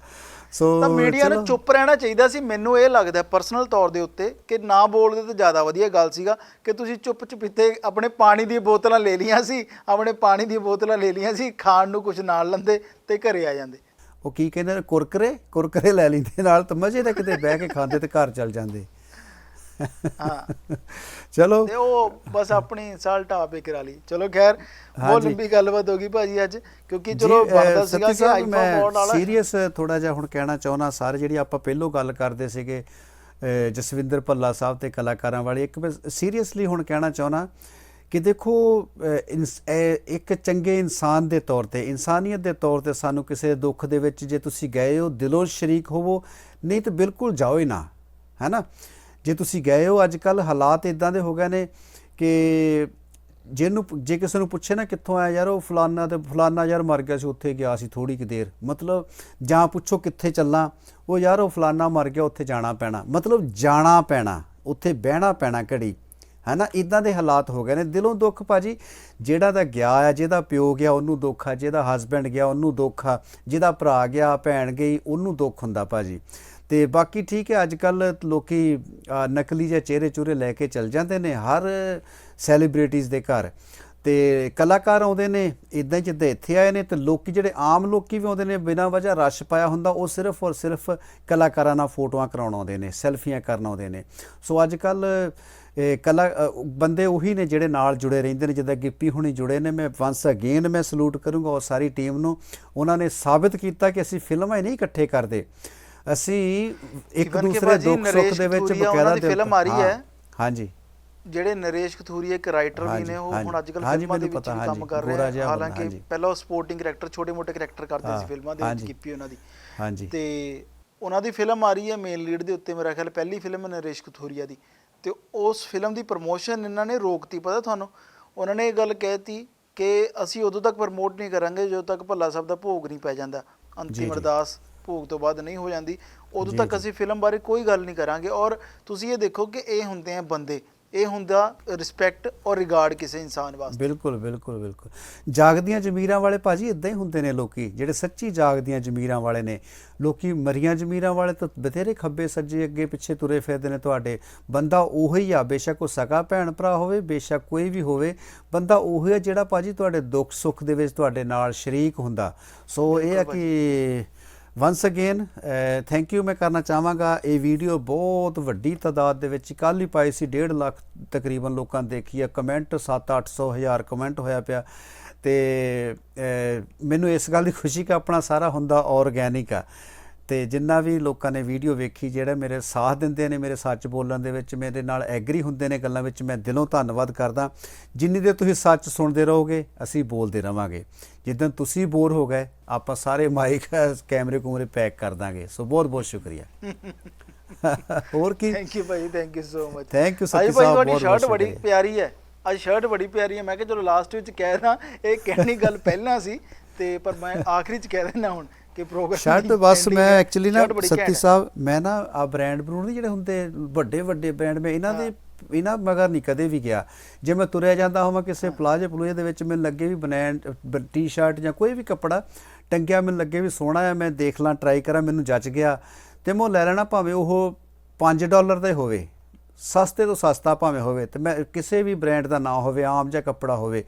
ਸੋ ਤਾਂ ਮੀਡੀਆ ਨੂੰ। ਚੁੱਪ ਰਹਿਣਾ ਚਾਹੀਦਾ ਸੀ ਮੈਨੂੰ ਇਹ ਲੱਗਦਾ ਪਰਸਨਲ ਤੌਰ ਦੇ ਉੱਤੇ ਕਿ ਨਾ ਬੋਲਦੇ ਤਾਂ ਜ਼ਿਆਦਾ ਵਧੀਆ ਗੱਲ ਸੀਗਾ ਕਿ ਤੁਸੀਂ ਚੁੱਪ ਚੁਪੀਤੇ ਆਪਣੇ ਪਾਣੀ ਦੀਆਂ ਬੋਤਲਾਂ ਲੈ ਲੀਆਂ ਸੀ ਆਪਣੇ ਪਾਣੀ ਦੀਆਂ ਬੋਤਲਾਂ ਲੈ ਲੀਆਂ ਸੀ ਖਾਣ ਨੂੰ ਕੁਝ ਨਾਲ ਲੰਦੇ ਤੇ ਘਰੇ ਆ ਜਾਂਦੇ। ਉਹ ਕੀ ਕਹਿੰਦੇ ਨੇ ਕੁਰਕਰੇ? ਕੁਰਕਰੇ ਲੈ ਲੈਂਦੇ ਨਾਲ ਤਾਂ ਮਜ਼ੇ ਤਾਂ ਕਿਤੇ ਬਹਿ ਕੇ ਖਾਂਦੇ ਤੇ ਘਰ ਚੱਲ ਜਾਂਦੇ। ਹਾਂ। ਚਲੋ। ਤੇ ਉਹ ਬਸ ਆਪਣੀ ਇਨਸਲਟ ਆਪੇ ਕਰਾ ਲਈ। ਚਲੋ ਖੈਰ ਹਾਂਜੀ। ਲੰਬੀ ਗੱਲਬਾਤ ਹੋ ਗਈ ਭਾਜੀ ਅੱਜ ਕਿਉਂਕਿ ਚਲੋ ਬਣਦਾ ਸੀਗਾ ਕਿ ਆਈਫੋਨ ਪਾਉਣ ਵਾਲਾ। ਸੀਰੀਅਸ ਥੋੜਾ ਜਿਹਾ ਹੁਣ ਕਹਿਣਾ ਚਾਹੁੰਦਾ ਸਾਰੇ ਜਿਹੜੀ ਆਪਾਂ ਪਹਿਲੋਂ ਗੱਲ ਕਰਦੇ ਸੀਗੇ ਜਸਵਿੰਦਰ ਭੱਲਾ ਸਾਹਿਬ ਤੇ ਕਲਾਕਾਰਾਂ ਵਾਲੀ ਇੱਕ ਮੈਂ ਸੀਰੀਅਸਲੀ ਹੁਣ ਕਹਿਣਾ ਚਾਹੁੰਦਾ ਕਿ ਦੇਖੋ ਇੱਕ ਚੰਗੇ ਇਨਸਾਨ ਦੇ ਤੌਰ ਤੇ ਇਨਸਾਨੀਅਤ ਦੇ ਤੌਰ ਤੇ ਸਾਨੂੰ ਕਿਸੇ ਦੁੱਖ ਦੇ ਵਿੱਚ ਜੇ ਤੁਸੀਂ ਗਏ ਹੋ ਦਿਲੋਂ ਸ਼ਰੀਕ ਹੋਵੋ ਨਹੀਂ ਤਾਂ ਬਿਲਕੁਲ ਜਾਓ ਹੀ ਨਾ ਹੈਨਾ ਜੇ ਤੁਸੀਂ ਗਏ ਹੋ ਅੱਜ ਕੱਲ ਹਾਲਾਤ ਇਦਾਂ ਦੇ ਹੋ ਗਏ ਨੇ ਕਿ ਜਿਹਨੂੰ ਜੇ ਕਿਸੇ ਨੂੰ ਪੁੱਛੇ ਨਾ ਕਿੱਥੋਂ ਆਇਆ ਯਾਰ, ਉਹ ਫਲਾਨਾ ਤੇ ਫਲਾਨਾ ਯਾਰ ਮਰ ਗਿਆ ਸੀ, ਉੱਥੇ ਗਿਆ ਸੀ ਥੋੜੀ ਕਿ ਦੇਰ। ਮਤਲਬ ਜਾਂ ਪੁੱਛੋ ਕਿੱਥੇ ਚੱਲਾਂ, ਉਹ ਯਾਰ ਉਹ ਫਲਾਨਾ ਮਰ ਗਿਆ, ਉੱਥੇ ਜਾਣਾ ਪੈਣਾ। ਮਤਲਬ ਜਾਣਾ ਪੈਣਾ, ਉੱਥੇ ਬਹਿਣਾ ਪੈਣਾ ਘੜੀ। ਹੈਨਾ? ਇਦਾਂ ਦੇ ਹਾਲਾਤ ਹੋ ਗਏ ਨੇ। ਦਿਲੋਂ ਦੁੱਖ ਭਾਜੀ, ਜਿਹੜਾ ਦਾ ਗਿਆ ਆ, ਜਿਹਦਾ ਪਿਓ ਗਿਆ, ਉਹਨੂੰ ਦੁੱਖ ਆ, ਜਿਹਦਾ ਹਸਬੈਂਡ ਗਿਆ, ਉਹਨੂੰ ਦੁੱਖ ਆ, ਜਿਹਦਾ ਭਰਾ ਗਿਆ, ਭੈਣ ਗਈ, ਉਹਨੂੰ ਦੁੱਖ ਹੁੰਦਾ ਭਾਜੀ। ਤੇ ਬਾਕੀ ਠੀਕ ਹੈ ਅੱਜ ਕੱਲ ਲੋਕੀ ਨਕਲੀ ਜਿਹੇ ਚਿਹਰੇ ਚੂਰੇ ਲੈ ਕੇ ਚੱਲ ਜਾਂਦੇ ਨੇ ਹਰ ਸੈਲੀਬ੍ਰਿਟੀਜ਼ ਦੇ ਘਰ। ਤੇ ਕਲਾਕਾਰ ਆਉਂਦੇ ਨੇ ਇਦਾਂ ਜਿੱਦਾਂ ਇੱਥੇ ਆਏ ਨੇ ਤੇ ਲੋਕੀ ਜਿਹੜੇ ਆਮ ਲੋਕੀ ਵੀ ਆਉਂਦੇ ਨੇ, ਬਿਨਾਂ ਵਜ੍ਹਾ ਰਸ਼ ਪਾਇਆ ਹੁੰਦਾ, ਉਹ ਸਿਰਫ ਔਰ ਸਿਰਫ ਕਲਾਕਾਰਾਂ ਨਾਲ ਫੋਟੋਆਂ ਕਰਾਉਣ ਆਉਂਦੇ ਨੇ, ਸੈਲਫੀਆਂ ਕਰਨ ਆਉਂਦੇ ਨੇ। ਸੋ ਅੱਜ ਕੱਲ ਕਲਾ ਬੰਦੇ ਉਹੀ ਨੇ ਜਿਹੜੇ ਨਾਲ ਜੁੜੇ ਰਹਿੰਦੇ ਨੇ, ਜਿੱਦਾਂ ਗਿੱਪੀ ਹੁਣੀ ਜੁੜੇ ਨੇ, ਮੈਂ ਵਾਂਸ ਅਗੇਨ ਮੈਂ ਸਲੂਟ ਕਰੂੰਗਾ ਉਹ ਸਾਰੀ ਟੀਮ ਨੂੰ। ਉਹਨਾਂ ਨੇ ਸਾਬਤ ਕੀਤਾ ਕਿ ਅਸੀਂ ਫਿਲਮਾਂ ਹੀ ਨਹੀਂ ਇਕੱਠੇ ਕਰਦੇ। ਅਸੀਂ ਇੱਕ ਦੂਸਰੇ ਦੁੱਖ ਸੁੱਖ ਦੇ ਵਿੱਚ ਬਕਾਇਦਾ ਦੀ ਫਿਲਮ ਆ ਰਹੀ ਹਾਂ। ਹਾਂਜੀ ਜਿਹੜੇ ਨਰੇਸ਼ ਕਥੂਰੀਆ ਇੱਕ ਰਾਈਟਰ ਵੀ ਨੇ ਉਹ। ਹੁਣ ਅੱਜ ਕੱਲ੍ਹ ਹਾਂਜੀ, ਫਿਲਮਾਂ ਦੇ ਵਿੱਚ ਵੀ ਕੰਮ ਕਰ ਰਹੇ ਆ ਹਾਲਾਂਕਿ। ਪਹਿਲਾਂ ਉਹ ਸਪੋਰਟਿੰਗ ਕਰੈਕਟਰ ਛੋਟੇ-ਮੋਟੇ ਕਰੈਕਟਰ ਕਰਦੇ ਸੀ ਫਿਲਮਾਂ ਦੇ ਵਿੱਚ। ਕੀਪੀ ਉਹਨਾਂ ਦੀ ਹਾਂਜੀ ਤੇ ਉਹਨਾਂ ਦੀ ਫਿਲਮ ਆ ਰਹੀ ਹੈ ਮੇਨ ਲੀਡ ਦੇ ਉੱਤੇ ਮੇਰਾ ਖਿਆਲ ਪਹਿਲੀ ਫਿਲਮ ਨਰੇਸ਼ ਕਥੂਰੀਆ ਦੀ ਤੇ ਉਸ ਫਿਲਮ ਦੀ ਪ੍ਰਮੋਸ਼ਨ ਇਹਨਾਂ ਨੇ ਰੋਕਤੀ ਪਤਾ ਤੁਹਾਨੂੰ ਉਹਨਾਂ ਨੇ ਇਹ ਗੱਲ ਕਹਿਤੀ ਕਿ ਅਸੀਂ ਉਦੋਂ ਤੱਕ ਪ੍ਰਮੋਟ ਨਹੀਂ ਕਰਾਂਗੇ ਜਦੋਂ ਤੱਕ ਭੱਲਾ ਸਾਹਿਬ ਦਾ ਭੋਗ ਨਹੀਂ ਪੈ ਜਾਂਦਾ ਅੰਤਿਮ। ਅਰਦਾਸ ਭੋਗ ਤੋਂ ਬਾਅਦ ਨਹੀਂ ਹੋ ਜਾਂਦੀ ਉਦੋਂ ਤੱਕ। ਅਸੀਂ ਫਿਲਮ ਬਾਰੇ ਕੋਈ ਗੱਲ ਨਹੀਂ ਕਰਾਂਗੇ ਔਰ ਤੁਸੀਂ ਇਹ ਦੇਖੋ ਕਿ ਇਹ ਹੁੰਦੇ ਆ ਬੰਦੇ ਇਹ ਹੁੰਦਾ ਰਿਸਪੈਕਟ ਔਰ ਰਿਗਾਰਡ ਕਿਸੇ ਇਨਸਾਨ ਵਾਸਤੇ। ਬਿਲਕੁਲ ਬਿਲਕੁਲ ਬਿਲਕੁਲ। ਜਾਗਦੀਆਂ ਜ਼ਮੀਰਾਂ ਵਾਲੇ ਭਾਜੀ ਇਦਾਂ ਹੀ ਹੁੰਦੇ ਨੇ ਲੋਕੀ ਜਿਹੜੇ ਸੱਚੀ ਜਾਗਦੀਆਂ ਜ਼ਮੀਰਾਂ ਵਾਲੇ ਨੇ। ਲੋਕੀ ਮਰੀਆਂ ਜ਼ਮੀਰਾਂ ਵਾਲੇ ਤਾਂ ਬਥੇਰੇ ਖੱਬੇ ਸੱਜੇ ਅੱਗੇ ਪਿੱਛੇ ਤੁਰੇ ਫਿਰਦੇ ਨੇ ਤੁਹਾਡੇ। ਬੰਦਾ ਉਹੀ ਆ ਬੇਸ਼ੱਕ ਉਹ ਸਕਾ ਭੈਣ ਭਰਾ ਹੋਵੇ ਬੇਸ਼ੱਕ ਕੋਈ ਵੀ ਹੋਵੇ। ਬੰਦਾ ਉਹੀ ਆ ਜਿਹੜਾ ਭਾਜੀ ਤੁਹਾਡੇ ਦੁੱਖ ਸੁੱਖ ਦੇ ਵਿੱਚ ਤੁਹਾਡੇ ਨਾਲ ਸ਼ਰੀਕ ਹੁੰਦਾ। ਸੋ ਇਹ ਆ ਕਿ ਵਨਸ ਅਗੇਨ ਥੈਂਕ ਯੂ ਮੈਂ ਕਰਨਾ ਚਾਹਾਂਗਾ। ਇਹ ਵੀਡੀਓ ਬਹੁਤ ਵੱਡੀ ਤਾਦਾਦ ਦੇ ਵਿੱਚ ਕੱਲ ਹੀ ਪਾਈ ਸੀ। 1.5 ਲੱਖ ਤਕਰੀਬਨ ਲੋਕਾਂ ਨੇ ਦੇਖੀ ਆ। ਕਮੈਂਟ 7-800 ਹਜ਼ਾਰ ਕਮੈਂਟ ਹੋਇਆ ਪਿਆ। ਤੇ eh, ਮੈਨੂੰ ਇਸ ਗੱਲ ਦੀ ਖੁਸ਼ੀ ਕਿ ਆਪਣਾ ਸਾਰਾ ਹੁੰਦਾ ਆਰਗੈਨਿਕ ਆ। ਤੇ ਜਿੰਨਾ ਵੀ ਲੋਕਾਂ ਨੇ ਵੀਡੀਓ ਵੇਖੀ ਜਿਹੜਾ ਮੇਰੇ ਸਾਥ ਦਿੰਦੇ ਨੇ ਮੇਰੇ ਸੱਚ ਬੋਲਣ ਦੇ ਵਿੱਚ ਮੇਰੇ ਨਾਲ ਐਗਰੀ ਹੁੰਦੇ ਨੇ ਗੱਲਾਂ ਵਿੱਚ ਮੈਂ ਦਿਲੋਂ ਧੰਨਵਾਦ ਕਰਦਾ। ਜਿੰਨੀ ਦੇਰ ਤੁਸੀਂ ਸੱਚ ਸੁਣਦੇ ਰਹੋਗੇ ਅਸੀਂ ਬੋਲਦੇ ਰਵਾਂਗੇ। ਜਿੱਦਣ ਤੁਸੀਂ ਬੋਰ ਹੋ ਗਏ ਆਪਾਂ ਸਾਰੇ ਮਾਈਕ ਕੈਮਰੇ ਕੂਮਰੇ ਪੈਕ ਕਰ ਦਾਂਗੇ। ਸੋ ਬਹੁਤ ਬਹੁਤ ਸ਼ੁਕਰੀਆ। ਹੋਰ ਕੀ? Thank you Bhai thank you so much Thank you, Satti Sahib, ਤੁਹਾਡੀ ਬਹੁਤ ਸ਼ਰਟ ਬਹੁਤ ਬੜੀ। ਪਿਆਰੀ ਹੈ। ਅੱਜ ਸ਼ਰਟ ਬੜੀ ਪਿਆਰੀ ਹੈ। ਮੈਂ ਕਿਹਾ ਚਲੋ ਲਾਸਟ ਵਿੱਚ ਕਹਿ ਦਾਂ ਇਹ ਕਹਿਣੀ ਗੱਲ ਪਹਿਲਾਂ ਸੀ ਤੇ ਪਰ ਮੈਂ ਆਖਰੀ ਚ ਕਹਿ ਦੇਣਾ ਹੁਣ। ਕਿ ਪ੍ਰੋਗਰਾਮ ਸ਼ਰਟ ਬਸ ਮੈਂ ਐਕਚੁਅਲੀ ਨਾ ਸੱਤੀ ਸਾਹਿਬ ਮੈਂ ਨਾ ਆ ਬ੍ਰਾਂਡ ਬਰੂਡ ਜਿਹੜੇ ਹੁੰਦੇ ਵੱਡੇ ਵੱਡੇ ਬ੍ਰਾਂਡ ਮੈਂ ਇਹਨਾਂ ਦੇ ਇਹਨਾਂ ਮਗਰ ਨਹੀਂ ਕਦੇ ਵੀ ਗਿਆ। ਜੇ ਮੈਂ ਤੁਰਿਆ ਜਾਂਦਾ ਹੋਵਾਂ ਕਿਸੇ ਪਲਾਜੇ ਪਲੂਜੇ ਦੇ ਵਿੱਚ ਮੈਨੂੰ ਲੱਗੇ ਵੀ ਬਨੈਨ ਟੀ-ਸ਼ਰਟ ਜਾਂ ਕੋਈ ਵੀ ਕੱਪੜਾ ਟੰਗਿਆ ਮੈਨੂੰ ਲੱਗੇ ਵੀ ਸੋਹਣਾ ਆ ਮੈਂ ਦੇਖ ਲਾਂ ਟਰਾਈ ਕਰਾਂ ਮੈਨੂੰ ਜੱਜ ਗਿਆ। ਤੇ ਮੈਂ ਲੈ ਲੈਣਾ ਭਾਵੇਂ ਉਹ 5 ਡਾਲਰ ਦਾ ਹੀ ਹੋਵੇ ਸਸਤੇ ਤੋਂ ਸਸਤਾ ਭਾਵੇਂ ਹੋਵੇ ਤੇ ਮੈਂ ਕਿਸੇ ਵੀ ਬ੍ਰਾਂਡ ਦਾ ਨਾ ਹੋਵੇ ਆਮ ਜਿਹਾ ਕੱਪੜਾ ਹੋਵੇ।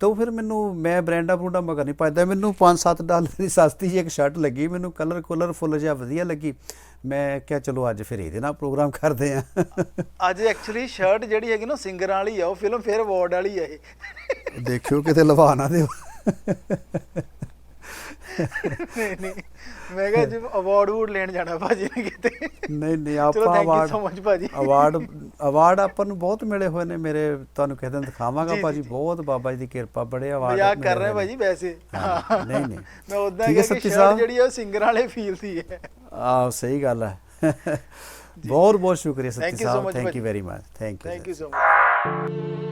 ਤਾਂ ਉਹ ਫਿਰ ਮੈਨੂੰ ਮੈਂ ਬ੍ਰਾਂਡਾਂ ਬਰੂੰਡਾਂ ਮਗਰ ਨਹੀਂ ਪੈਂਦਾ ਮੈਨੂੰ 5-7 ਡਾਲਰ ਦੀ ਸਸਤੀ ਜਿਹੀ ਇੱਕ ਸ਼ਰਟ ਲੱਗੀ। ਮੈਨੂੰ ਕਲਰ ਕਲਰਫੁੱਲ ਜਿਹਾ ਵਧੀਆ ਲੱਗੀ। ਮੈਂ ਕਿਹਾ ਚਲੋ ਅੱਜ ਫਿਰ ਇਹਦੇ ਨਾਲ ਪ੍ਰੋਗਰਾਮ ਕਰਦੇ ਆ। ਅੱਜ ਐਕਚੁਅਲੀ ਸ਼ਰਟ ਜਿਹੜੀ ਹੈਗੀ ਨਾ ਸਿੰਗਰਾਂ ਵਾਲੀ ਆ ਉਹ ਫਿਲਮ ਫੇਰ ਅਵਾਰਡ ਵਾਲੀ ਆ ਇਹ। ਦੇਖਿਓ ਕਿਤੇ ਲਵਾ ਨਾ ਦਿਓ। ਨਹੀਂ ਨਹੀਂ। ਮੈਂ ਕਿਹਾ ਜੀ ਅਵਾਰਡ ਵੂਡ ਲੈਣ ਜਾਣਾ ਭਾਜੀ ਨੇ ਕਿਤੇ। ਨਹੀਂ ਨਹੀਂ ਆਪਾਂ ਅਵਾਰਡ ਸੋ ਮਚ ਭਾਜੀ। ਅਵਾਰਡ ਅਵਾਰਡ ਆਪਾਂ ਨੂੰ ਬਹੁਤ ਮਿਲੇ ਹੋਏ ਨੇ ਮੇਰੇ ਤੁਹਾਨੂੰ ਕਿਸੇ ਦਿਨ ਦਿਖਾਵਾਂਗਾ ਭਾਜੀ। ਬਹੁਤ ਬਾਬਾ ਜੀ ਦੀ ਕਿਰਪਾ ਬੜੇ ਅਵਾਰਡ ਮਜ਼ਾਕ ਕਰ ਰਹੇ ਭਾਜੀ ਵੈਸੇ। ਨਹੀਂ, ਨਹੀਂ। ਮੈਂ ਉਦਾਂ ਕਿ ਸ਼ਰਟ। ਜਿਹੜੀ ਉਹ ਸਿੰਗਰਾਂ ਵਾਲੇ ਫੀਲ ਦੀ ਹੈ। ਆਹ ਸਹੀ ਗੱਲ ਹੈ। ਬਹੁਤ ਬਹੁਤ ਸ਼ੁਕਰੀਆ Satti Sahib. Thank. You very much thank you thank you so much